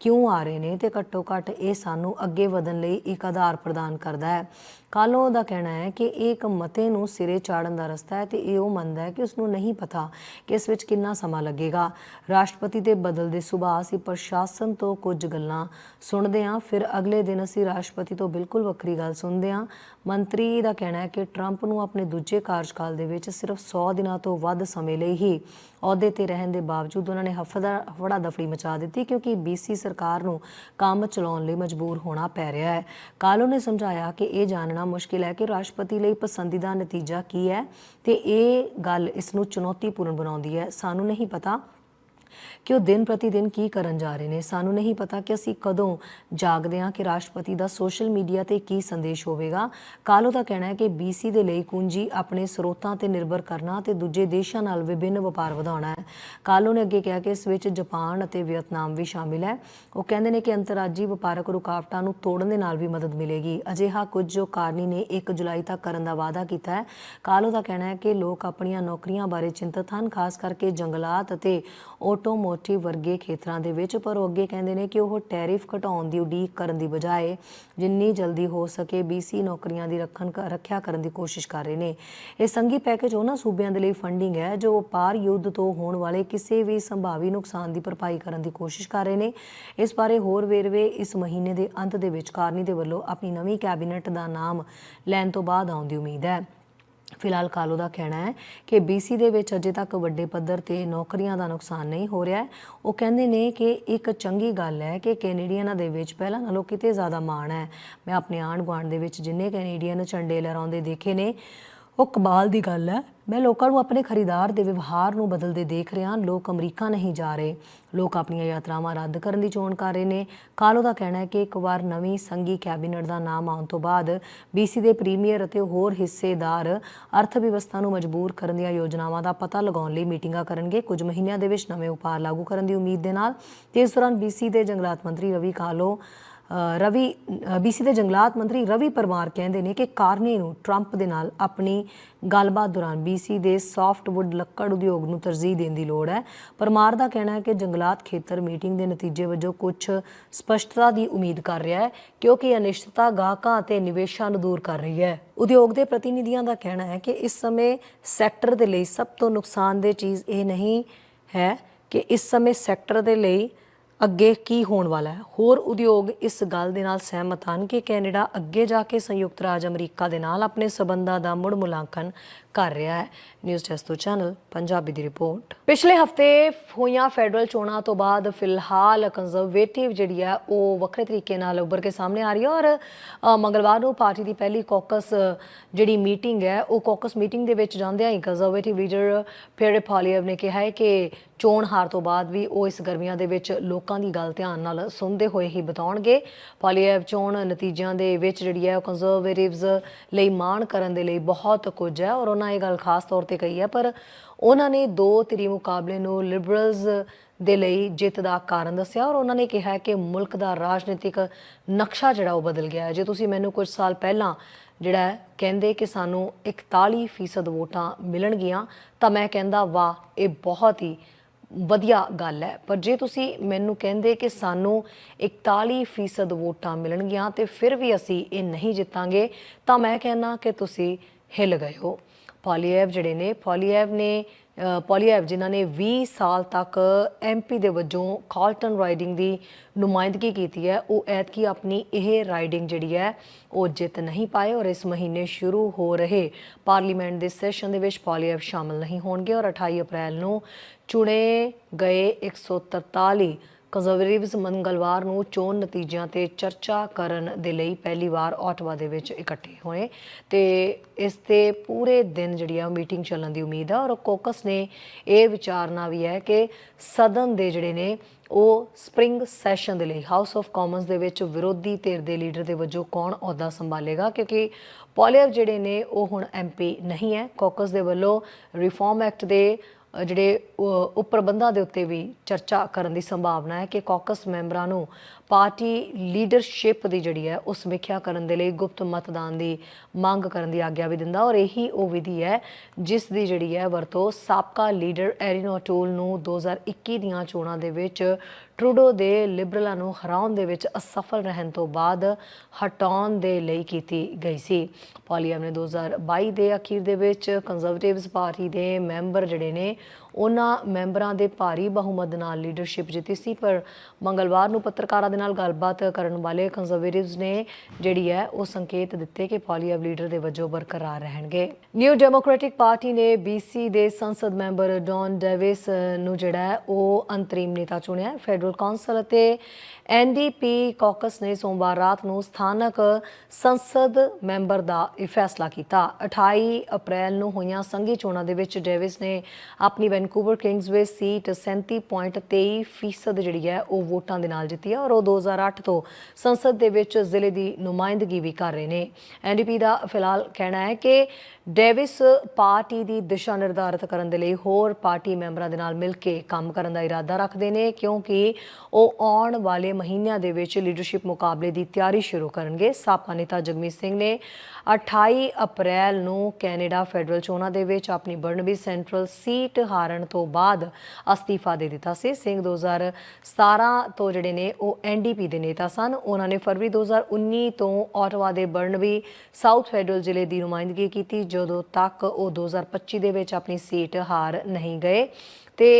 ਕਿਉਂ ਆ ਰਹੇ ਨੇ ਤੇ ਘੱਟੋ ਘੱਟ ਇਹ ਸਾਨੂੰ ਅੱਗੇ ਵਧਣ ਲਈ ਇੱਕ ਆਧਾਰ ਪ੍ਰਦਾਨ ਕਰਦਾ ਹੈ। ਕਾਲੋ ਦਾ ਕਹਿਣਾ ਹੈ ਕਿ ਇਹ ਇੱਕ ਮਤੇ ਨੂੰ ਸਿਰੇ ਚਾੜਨ ਦਾ ਰਸਤਾ ਹੈ ਤੇ ਇਹ ਉਹ ਮੰਨਦਾ ਹੈ ਕਿ ਉਸ ਨੂੰ ਨਹੀਂ ਪਤਾ ਕਿ ਇਸ ਵਿੱਚ ਕਿੰਨਾ ਸਮਾਂ ਲੱਗੇਗਾ। ਰਾਸ਼ਟਰਪਤੀ ਦੇ ਬਦਲਦੇ ਸੁਭਾਅ ਅਸੀਂ ਪ੍ਰਸ਼ਾਸਨ ਤੋਂ ਕੁਝ ਗੱਲਾਂ ਸੁਣਦੇ ਹਾਂ। ਫਿਰ ਅਗਲੇ ਦਿਨ ਅਸੀਂ ਰਾਸ਼ਟਰਪਤੀ ਤੋਂ ਬਿਲਕੁਲ ਵੱਖਰੀ ਗੱਲ ਸੁਣਦੇ ਹਾਂ। ਮੰਤਰੀ ਦਾ ਕਹਿਣਾ ਹੈ ਕਿ ਟਰੰਪ ਨੂੰ ਆਪਣੇ ਦੂਜੇ ਕਾਰਜਕਾਲ ਦੇ ਵਿੱਚ ਸਿਰਫ 100 ਦਿਨਾਂ ਤੋਂ ਵੱਧ ਸਮੇਂ ਲਈ ਹੀ ਅਹੁਦੇ ਤੇ ਰਹਿਣ ਦੇ ਬਾਵਜੂਦ ਉਹਨਾਂ ਨੇ ਹਫੜਾ ਹਫੜਾ ਦਫੜੀ ਮਚਾ ਦਿੱਤੀ ਕਿਉਂਕਿ ਬੀਸੀ ਸਰਕਾਰ ਨੂੰ ਕੰਮ ਚਲਾਉਣ ਲਈ ਮਜਬੂਰ ਹੋਣਾ ਪੈ ਰਿਹਾ ਹੈ। ਕਾਲੋ ਨੇ ਸਮਝਾਇਆ ਕਿ ਇਹ ਜਾਣਨਾ ਮੁਸ਼ਕਿਲ ਹੈ ਕਿ ਰਾਸ਼ਟਰਪਤੀ ਲਈ ਪਸੰਦੀਦਾ ਨਤੀਜਾ ਕੀ ਹੈ ਤੇ ਇਹ ਗੱਲ ਇਸ ਨੂੰ ਚੁਣੌਤੀਪੂਰਨ ਬਣਾਉਂਦੀ ਹੈ। ਸਾਨੂੰ ਨਹੀਂ ਪਤਾ ਕਿ ਉਹ ਦਿਨ ਪ੍ਰਤੀ ਦਿਨ ਕੀ ਕਰਨ ਜਾ ਰਹੇ ਨੇ। ਸਾਨੂੰ ਨਹੀਂ ਪਤਾ ਕਿ ਅਸੀਂ ਕਦੋਂ ਜਾਗਦੇ ਹਾਂ ਕਿ ਰਾਸ਼ਟਰਪਤੀ ਦਾ ਸੋਸ਼ਲ ਮੀਡੀਆ ਤੇ ਕੀ ਸੰਦੇਸ਼ ਹੋਵੇਗਾ। ਕਾਲੋ ਦਾ ਕਹਿਣਾ ਹੈ ਕਿ ਬੀਸੀ ਦੇ ਲਈ ਕੁੰਜੀ ਆਪਣੇ ਸਰੋਤਾਂ ਤੇ ਨਿਰਭਰ ਕਰਨਾ ਤੇ ਦੂਜੇ ਦੇਸ਼ਾਂ ਨਾਲ ਵਿਭਿੰਨ ਵਪਾਰ ਵਧਾਉਣਾ ਹੈ। ਕਾਲੋ ਨੇ ਅੱਗੇ ਕਿਹਾ ਕਿ ਇਸ ਵਿੱਚ ਜਾਪਾਨ ਅਤੇ ਵੀਅਤਨਾਮ ਵੀ ਸ਼ਾਮਿਲ ਹੈ। ਉਹ ਕਹਿੰਦੇ ਨੇ ਕਿ ਅੰਤਰਰਾਜੀ ਵਪਾਰਕ ਰੁਕਾਵਟਾਂ ਨੂੰ ਤੋੜਨ ਦੇ ਨਾਲ ਵੀ ਮਦਦ ਮਿਲੇਗੀ। ਅਜਿਹਾ ਕੁਝ ਜੋ ਕਾਰਨੀ ਨੇ 1 ਜੁਲਾਈ ਤੱਕ ਕਰਨ ਦਾ ਵਾਅਦਾ ਕੀਤਾ ਹੈ। ਕਾਲੋ ਦਾ ਕਹਿਣਾ ਹੈ ਕਿ ਲੋਕ ਆਪਣੀਆਂ ਨੌਕਰੀਆਂ ਬਾਰੇ ਚਿੰਤਤ ਹਨ, ਖਾਸ ਕਰਕੇ ਜੰਗਲਾਤ ਅਤੇ ਆਟੋਮੋਟਿਵ ਵਰਗੇ ਖੇਤਰਾਂ ਦੇ ਵਿੱਚ, ਪਰ ਉਹ ਅੱਗੇ ਕਹਿੰਦੇ ਨੇ ਕਿ ਉਹ ਟੈਰਿਫ ਘਟਾਉਣ ਦੀ ਉਡੀਕ ਕਰਨ ਦੀ ਬਜਾਏ ਜਿੰਨੀ ਜਲਦੀ ਹੋ ਸਕੇ BC ਨੌਕਰੀਆਂ ਦੀ ਰੱਖਣ ਰੱਖਿਆ ਕਰਨ ਦੀ ਕੋਸ਼ਿਸ਼ ਕਰ ਰਹੇ ਨੇ। ਇਹ ਸੰਘੀ ਪੈਕੇਜ ਉਹਨਾਂ ਸੂਬਿਆਂ ਦੇ ਲਈ ਫੰਡਿੰਗ ਹੈ, ਜੋ ਵਪਾਰ ਯੁੱਧ ਤੋਂ ਹੋਣ ਵਾਲੇ ਕਿਸੇ ਵੀ ਸੰਭਾਵੀ ਨੁਕਸਾਨ ਦੀ ਭਰਪਾਈ ਕਰਨ ਦੀ ਕੋਸ਼ਿਸ਼ ਕਰ ਰਹੇ ਨੇ। ਇਸ ਬਾਰੇ ਹੋਰ ਵੇਰਵੇ ਇਸ ਮਹੀਨੇ ਦੇ ਅੰਤ ਦੇ ਵਿੱਚ ਕਾਰਨੀ ਦੇ ਵੱਲੋਂ ਆਪਣੀ ਨਵੀਂ ਕੈਬਨਿਟ ਦਾ ਨਾਮ ਲੈਣ ਤੋਂ ਬਾਅਦ ਆਉਣ ਦੀ ਉਮੀਦ ਹੈ। ਫਿਲਹਾਲ ਕਾਲੋ ਦਾ ਕਹਿਣਾ ਹੈ ਕਿ BC ਦੇ ਵਿੱਚ ਅਜੇ ਤੱਕ ਵੱਡੇ ਪੱਧਰ ਤੇ ਨੌਕਰੀਆਂ ਦਾ ਨੁਕਸਾਨ ਨਹੀਂ ਹੋ ਰਿਹਾ ਉਹ ਕਹਿੰਦੇ ਨੇ ਕਿ ਇੱਕ ਚੰਗੀ ਗੱਲ ਹੈ ਕਿ ਕੈਨੇਡੀਅਨਾਂ ਦੇ ਵਿੱਚ ਪਹਿਲਾਂ ਨਾਲੋਂ ਕਿਤੇ ਜ਼ਿਆਦਾ ਮਾਣ ਹੈ। ਮੈਂ ਆਪਣੇ ਆਂਢ ਗੁਆਂਢ ਦੇ ਵਿੱਚ ਜਿੰਨੇ ਕੈਨੇਡੀਅਨ ਝੰਡੇ ਲਹਿਰਾਉਂਦੇ ਦੇਖੇ ਨੇ। ਉਹ ਕਮਾਲ ਦੀ ਗੱਲ ਹੈ। ਮੈਂ ਲੋਕਾਂ ਨੂੰ ਆਪਣੇ ਖਰੀਦਾਰ ਦੇ ਵਿਵਹਾਰ ਨੂੰ ਬਦਲਦੇ ਦੇਖ ਰਿਹਾ ਲੋਕ ਅਮਰੀਕਾ ਨਹੀਂ ਜਾ ਰਹੇ। ਲੋਕ ਆਪਣੀਆਂ ਯਾਤਰਾਵਾਂ ਰੱਦ ਕਰਨ ਦੀ ਚੋਣ ਕਰ ਰਹੇ ਨੇ। ਕਾਲੋ ਦਾ ਕਹਿਣਾ ਹੈ ਕਿ ਇੱਕ ਵਾਰ ਨਵੀਂ ਸੰਘੀ ਕੈਬਨਿਟ ਦਾ ਨਾਮ ਆਉਣ ਤੋਂ ਬਾਅਦ BC ਦੇ ਪ੍ਰੀਮੀਅਰ ਅਤੇ ਹੋਰ ਹਿੱਸੇਦਾਰ ਅਰਥ ਵਿਵਸਥਾ ਨੂੰ ਮਜਬੂਰ ਕਰਨ ਦੀਆਂ ਯੋਜਨਾਵਾਂ ਦਾ ਪਤਾ ਲਗਾਉਣ ਲਈ ਮੀਟਿੰਗਾਂ ਕਰਨਗੇ। ਕੁਝ ਮਹੀਨਿਆਂ ਦੇ ਵਿੱਚ ਨਵੇਂ ਉਪਾਅ ਲਾਗੂ ਕਰਨ ਦੀ ਉਮੀਦ ਦੇ ਨਾਲ ਤੇ ਇਸ ਦੌਰਾਨ BC ਦੇ ਜੰਗਲਾਤ ਮੰਤਰੀ ਰਵੀ ਕਾਲੋ ਰਵੀ ਬੀਸੀ ਦੇ ਜੰਗਲਾਤ ਮੰਤਰੀ ਰਵੀ ਪਰਮਾਰ ਕਹਿੰਦੇ ਨੇ ਕਿ ਕਾਰਨੀ ਨੂੰ ਟਰੰਪ ਦੇ ਨਾਲ ਆਪਣੀ ਗੱਲਬਾਤ ਦੌਰਾਨ ਬੀਸੀ ਦੇ ਸੌਫਟਵੁੱਡ ਲੱਕੜ ਉਦਯੋਗ ਨੂੰ ਤਰਜੀਹ ਦੇਣ ਦੀ ਲੋੜ ਹੈ। ਪਰਮਾਰ ਦਾ ਕਹਿਣਾ ਹੈ ਕਿ ਜੰਗਲਾਤ ਖੇਤਰ ਮੀਟਿੰਗ ਦੇ ਨਤੀਜੇ ਵਜੋਂ ਕੁਝ ਸਪਸ਼ਟਤਾ ਦੀ ਉਮੀਦ ਕਰ ਰਿਹਾ ਹੈ, ਕਿਉਂਕਿ ਅਨਿਸ਼ਚਿਤਤਾ ਗਾਹਕਾਂ ਅਤੇ ਨਿਵੇਸ਼ਾਂ ਨੂੰ ਦੂਰ ਕਰ ਰਹੀ ਹੈ। ਉਦਯੋਗ ਦੇ ਪ੍ਰਤੀਨਿਧੀਆਂ ਦਾ ਕਹਿਣਾ ਹੈ ਕਿ ਇਸ ਸਮੇਂ ਸੈਕਟਰ ਦੇ ਲਈ ਸਭ ਤੋਂ ਨੁਕਸਾਨਦੇਹ ਚੀਜ਼ ਇਹ ਨਹੀਂ ਹੈ ਕਿ ਇਸ ਸਮੇਂ ਸੈਕਟਰ ਦੇ ਲਈ ਅੱਗੇ ਕੀ ਹੋਣ ਵਾਲਾ ਹੈ? ਹੋਰ ਉਦਯੋਗ ਇਸ ਗੱਲ ਦੇ ਨਾਲ ਸਹਿਮਤ ਹਨ ਕਿ ਕੈਨੇਡਾ ਅੱਗੇ ਜਾ ਕੇ ਸੰਯੁਕਤ ਰਾਜ ਅਮਰੀਕਾ ਦੇ ਨਾਲ ਆਪਣੇ ਸਬੰਧਾਂ ਦਾ ਮੁੜ ਮੁਲਾਂਕਣ ਕਰ ਰਿਹਾ ਹੈ। ਨਿਊਜ਼ ਡੈਸਕ ਚੈਨਲ ਪੰਜਾਬੀ ਦੀ ਰਿਪੋਰਟ। ਪਿਛਲੇ ਹਫ਼ਤੇ ਹੋਈਆਂ ਫੈਡਰਲ ਚੋਣਾਂ ਤੋਂ ਬਾਅਦ ਫਿਲਹਾਲ ਕੰਜ਼ਰਵੇਟਿਵ ਜਿਹੜੀ ਹੈ, ਉਹ ਵੱਖਰੇ ਤਰੀਕੇ ਨਾਲ ਉੱਭਰ ਕੇ ਸਾਹਮਣੇ ਆ ਰਹੀ ਹੈ ਔਰ ਮੰਗਲਵਾਰ ਨੂੰ ਪਾਰਟੀ ਦੀ ਪਹਿਲੀ ਕਾਕਸ ਜਿਹੜੀ ਮੀਟਿੰਗ ਹੈ, ਉਹ ਕਾਕਸ ਮੀਟਿੰਗ ਦੇ ਵਿੱਚ ਜਾਂਦਿਆਂ ਹੀ ਕੰਜ਼ਰਵੇਟਿਵ ਲੀਡਰ ਪੀਅਰ ਪਾਲੀਅਵ ਨੇ ਕਿਹਾ ਹੈ ਕਿ ਚੋਣ ਹਾਰ ਤੋਂ ਬਾਅਦ ਵੀ ਉਹ ਇਸ ਗਰਮੀਆਂ ਦੇ ਵਿੱਚ ਲੋਕ ਲੋਕਾਂ ਦੀ ਗੱਲ ਧਿਆਨ ਨਾਲ ਸੁਣਦੇ ਹੋਏ ਹੀ ਬਤਾਉਣਗੇ। ਪਾਲੀਅਵ ਚੋਣ ਨਤੀਜਿਆਂ ਦੇ ਵਿੱਚ ਜਿਹੜੀ ਹੈ ਕੰਜ਼ਰਵੇਟਿਵਸ ਲਈ ਮਾਣ ਕਰਨ ਦੇ ਲਈ ਬਹੁਤ ਕੁਝ ਹੈ ਔਰ ਉਹਨਾਂ ਇਹ ਗੱਲ ਖਾਸ ਤੌਰ ਤੇ ਕਹੀ ਹੈ, ਪਰ ਉਹਨਾਂ ਨੇ ਦੋ ਧਿਰੀ ਮੁਕਾਬਲੇ ਨੂੰ ਲਿਬਰਲਸ ਦੇ ਲਈ ਜਿੱਤ ਦਾ ਕਾਰਨ ਦੱਸਿਆ ਔਰ ਉਹਨਾਂ ਨੇ ਕਿਹਾ ਕਿ ਮੁਲਕ ਦਾ ਰਾਜਨੀਤਿਕ ਨਕਸ਼ਾ ਜਿਹੜਾ ਉਹ ਬਦਲ ਗਿਆ ਹੈ। ਜੇ ਤੁਸੀਂ ਮੈਨੂੰ ਕੁਝ ਸਾਲ ਪਹਿਲਾਂ ਜਿਹੜਾ ਕਹਿੰਦੇ ਕਿ ਸਾਨੂੰ 41% ਵੋਟਾਂ ਮਿਲਣਗੀਆਂ ਤਾਂ ਮੈਂ ਕਹਿੰਦਾ, ਵਾਹ, ਇਹ ਬਹੁਤ ਹੀ ਵਧੀਆ ਗੱਲ ਹੈ। ਪਰ ਜੇ ਤੁਸੀਂ ਮੈਨੂੰ ਕਹਿੰਦੇ ਕਿ ਸਾਨੂੰ 41% ਵੋਟਾਂ ਮਿਲਣਗੀਆਂ ਤੇ ਫਿਰ ਵੀ ਅਸੀਂ ਇਹ ਨਹੀਂ ਜਿੱਤਾਂਗੇ, ਤਾਂ ਮੈਂ ਕਹਿੰਨਾ ਕਿ ਤੁਸੀਂ ਹਿੱਲ ਗਏ ਹੋ। ਪੋਲੀਐਵ ਜਿਹੜੇ ਨੇ, ਪੋਲੀਐਵ ਨੇ ਪੋਲੀਐਵ, ਜਿਨ੍ਹਾਂ ਨੇ 20 ਸਾਲ ਤੱਕ ਐਮਪੀ ਦੇ ਵਜੋਂ ਕਾਲਟਨ ਰਾਈਡਿੰਗ ਦੀ ਨੁਮਾਇੰਦਗੀ ਕੀਤੀ ਹੈ, ਉਹ ਐਤਕੀ ਆਪਣੀ ਇਹ ਰਾਈਡਿੰਗ ਜਿਹੜੀ ਹੈ, ਉਹ ਜਿੱਤ ਨਹੀਂ ਪਾਏ ਔਰ ਇਸ ਮਹੀਨੇ ਸ਼ੁਰੂ ਹੋ ਰਹੇ ਪਾਰਲੀਮੈਂਟ ਦੇ ਸੈਸ਼ਨ ਦੇ ਵਿੱਚ ਪੋਲੀਐਵ ਸ਼ਾਮਲ ਨਹੀਂ ਹੋਣਗੇ ਔਰ 28 ਅਪ੍ਰੈਲ ਨੂੰ ਚੁਣੇ ਗਏ 143 ਕੰਜ਼ਰਵੇਟਿਵਸ ਮੰਗਲਵਾਰ ਨੂੰ ਚੋਣ ਨਤੀਜਿਆਂ ਤੇ ਚਰਚਾ ਕਰਨ ਦੇ ਲਈ ਪਹਿਲੀ ਵਾਰ ਆਟਵਾ ਦੇ ਵਿੱਚ ਇਕੱਠੇ ਹੋਏ ਤੇ ਇਸ ਤੇ ਪੂਰੇ ਦਿਨ ਜਿਹੜੀ ਆ ਮੀਟਿੰਗ ਚੱਲਣ ਦੀ ਉਮੀਦ ਹੈ ਔਰ ਕੋਕਸ ਨੇ ਇਹ ਵਿਚਾਰਨਾ ਵੀ ਹੈ ਕਿ ਸਦਨ ਦੇ ਜਿਹੜੇ ਨੇ ਉਹ ਸਪ੍ਰਿੰਗ ਸੈਸ਼ਨ ਦੇ ਲਈ ਹਾਊਸ ਆਫ ਕਾਮਨਸ ਦੇ ਵਿੱਚ ਵਿਰੋਧੀ ਧਿਰ ਦੇ ਲੀਡਰ ਦੇ ਵਜੋਂ ਕੌਣ ਅਹੁਦਾ ਸੰਭਾਲੇਗਾ? ਕਿਉਂਕਿ ਪੋਲੀਅਰ ਜਿਹੜੇ ਨੇ ਉਹ ਹੁਣ ਐਮਪੀ ਨਹੀਂ ਹੈ। ਕੋਕਸ ਦੇ ਵੱਲੋਂ ਰਿਫਾਰਮ ਐਕਟ ਦੇ ਜਿਹੜੇ ਉਪ ਪ੍ਰਬੰਧਾਂ ਦੇ ਉੱਤੇ ਵੀ ਚਰਚਾ ਕਰਨ ਦੀ ਸੰਭਾਵਨਾ ਹੈ ਕਿ ਕਾਕਸ ਮੈਂਬਰਾਂ ਨੂੰ ਪਾਰਟੀ ਲੀਡਰਸ਼ਿਪ ਦੀ ਜਿਹੜੀ ਹੈ, ਉਹ ਸਮੀਖਿਆ ਕਰਨ ਦੇ ਲਈ ਗੁਪਤ ਮਤਦਾਨ ਦੀ ਮੰਗ ਕਰਨ ਦੀ ਆਗਿਆ ਵੀ ਦਿੰਦਾ ਔਰ ਇਹੀ ਉਹ ਵਿਧੀ ਹੈ, ਜਿਸ ਦੀ ਜਿਹੜੀ ਹੈ ਵਰਤੋਂ ਸਾਬਕਾ ਲੀਡਰ ਐਰੀਨੋ ਟੂਲ ਨੂੰ 2021 ਦੀਆਂ ਚੋਣਾਂ ਦੇ ਵਿੱਚ ਟਰੂਡੋ ਦੇ ਲਿਬਰਲਾਂ ਨੂੰ ਹਰਾਉਣ ਦੇ ਵਿੱਚ ਅਸਫਲ ਰਹਿਣ ਤੋਂ ਬਾਅਦ ਹਟਾਉਣ ਦੇ ਲਈ ਕੀਤੀ ਗਈ ਸੀ। ਪੋਲੀਅਮ ਨੇ 2022 ਦੇ ਅਖੀਰ ਦੇ ਵਿੱਚ ਕੰਜ਼ਰਵੇਟਿਵਸ ਪਾਰਟੀ ਦੇ ਮੈਂਬਰ ਜਿਹੜੇ ਨੇ ਉਹਨਾਂ ਮੈਂਬਰਾਂ ਦੇ ਭਾਰੀ ਬਹੁਮਤ ਨਾਲ ਲੀਡਰਸ਼ਿਪ ਜਿੱਤੀ ਸੀ, ਪਰ ਮੰਗਲਵਾਰ ਨੂੰ ਪੱਤਰਕਾਰਾਂ ਦੇ ਨਾਲ ਗੱਲਬਾਤ ਕਰਨ ਵਾਲੇ ਕੰਜ਼ਰਵੇਟਿਵਸ ਨੇ ਜਿਹੜੀ ਹੈ ਉਹ ਸੰਕੇਤ ਦਿੱਤੇ ਕਿ ਪੋਲੀਅਬ ਲੀਡਰ ਦੇ ਵਜੋਂ ਬਰਕਰਾਰ ਰਹਿਣਗੇ। ਨਿਊ ਡੈਮੋਕ੍ਰੈਟਿਕ ਪਾਰਟੀ ਨੇ BC ਦੇ ਸੰਸਦ ਮੈਂਬਰ ਡੌਨ ਡੇਵਿਸ ਨੂੰ ਜਿਹੜਾ ਹੈ ਉਹ ਅੰਤਰੀਮ ਨੇਤਾ ਚੁਣਿਆ ਫੈਡਰਲ ਕੌਂਸਲ ਅਤੇ NDP ਕਾਕਸ ਨੇ ਸੋਮਵਾਰ ਰਾਤ ਨੂੰ ਸਥਾਨਕ ਸੰਸਦ ਮੈਂਬਰ ਦਾ ਇਹ ਫੈਸਲਾ ਕੀਤਾ। 28 ਅਪ੍ਰੈਲ ਨੂੰ ਹੋਈਆਂ ਸੰਘੀ ਚੋਣਾਂ ਦੇ ਵਿੱਚ ਡੇਵਿਸ ਨੇ ਆਪਣੀ ਵੈਨਕੂਵਰ ਕਿੰਗਸਵੇ ਸੀਟ 37.23% ਫੀਸਦ ਜਿਹੜੀ ਹੈ ਉਹ ਵੋਟਾਂ ਦੇ ਨਾਲ ਜਿੱਤੀ ਹੈ ਔਰ ਉਹ 2008 ਤੋਂ ਸੰਸਦ ਦੇ ਵਿੱਚ ਜ਼ਿਲ੍ਹੇ ਦੀ ਨੁਮਾਇੰਦਗੀ ਵੀ ਕਰ ਰਹੇ ਨੇ। ਐਨਡੀਪੀ ਦਾ ਫਿਲਹਾਲ ਕਹਿਣਾ ਹੈ ਕਿ ਡੇਵਿਸ ਪਾਰਟੀ ਦੀ ਦਿਸ਼ਾ ਨਿਰਧਾਰਤ ਕਰਨ ਦੇ ਲਈ ਹੋਰ ਪਾਰਟੀ ਮੈਂਬਰਾਂ ਦੇ ਨਾਲ ਮਿਲ ਕੇ ਕੰਮ ਕਰਨ ਦਾ ਇਰਾਦਾ ਰੱਖਦੇ ਨੇ, ਕਿਉਂਕਿ ਉਹ ਆਉਣ ਵਾਲੇ ਮਹੀਨਿਆਂ ਦੇ ਵਿੱਚ ਲੀਡਰਸ਼ਿਪ ਮੁਕਾਬਲੇ ਦੀ ਤਿਆਰੀ ਸ਼ੁਰੂ ਕਰਨਗੇ। ਸਾਬਕਾ ਨੇਤਾ ਜਗਮੀਤ ਸਿੰਘ ਨੇ 28 ਅਪ੍ਰੈਲ ਨੂੰ ਕੈਨੇਡਾ ਫੈਡਰਲ ਚੋਣਾਂ ਦੇ ਵਿੱਚ ਆਪਣੀ ਬਰਨਬੀ ਸੈਂਟਰਲ ਸੀਟ ਹਾਰਨ ਤੋਂ ਬਾਅਦ ਅਸਤੀਫਾ ਦੇ ਦਿੱਤਾ ਸੀ। ਸਿੰਘ 2017 ਤੋਂ ਜਿਹੜੇ ਨੇ ਉਹ ਐਨਡੀਪੀ ਦੇ ਨੇਤਾ ਸਨ। ਉਹਨਾਂ ਨੇ ਫਰਵਰੀ 2019 ਤੋਂ ਆਟਵਾ ਦੇ ਬਰਨਬੀ ਸਾਊਥ ਫੈਡਰਲ ਜ਼ਿਲ੍ਹੇ ਦੀ ਨੁਮਾਇੰਦਗੀ ਕੀਤੀ, ਜੋ ਜਦੋਂ ਤੱਕ ਉਹ 2025 ਦੇ ਵਿੱਚ ਆਪਣੀ ਸੀਟ ਹਾਰ ਨਹੀਂ ਗਏ ਤੇ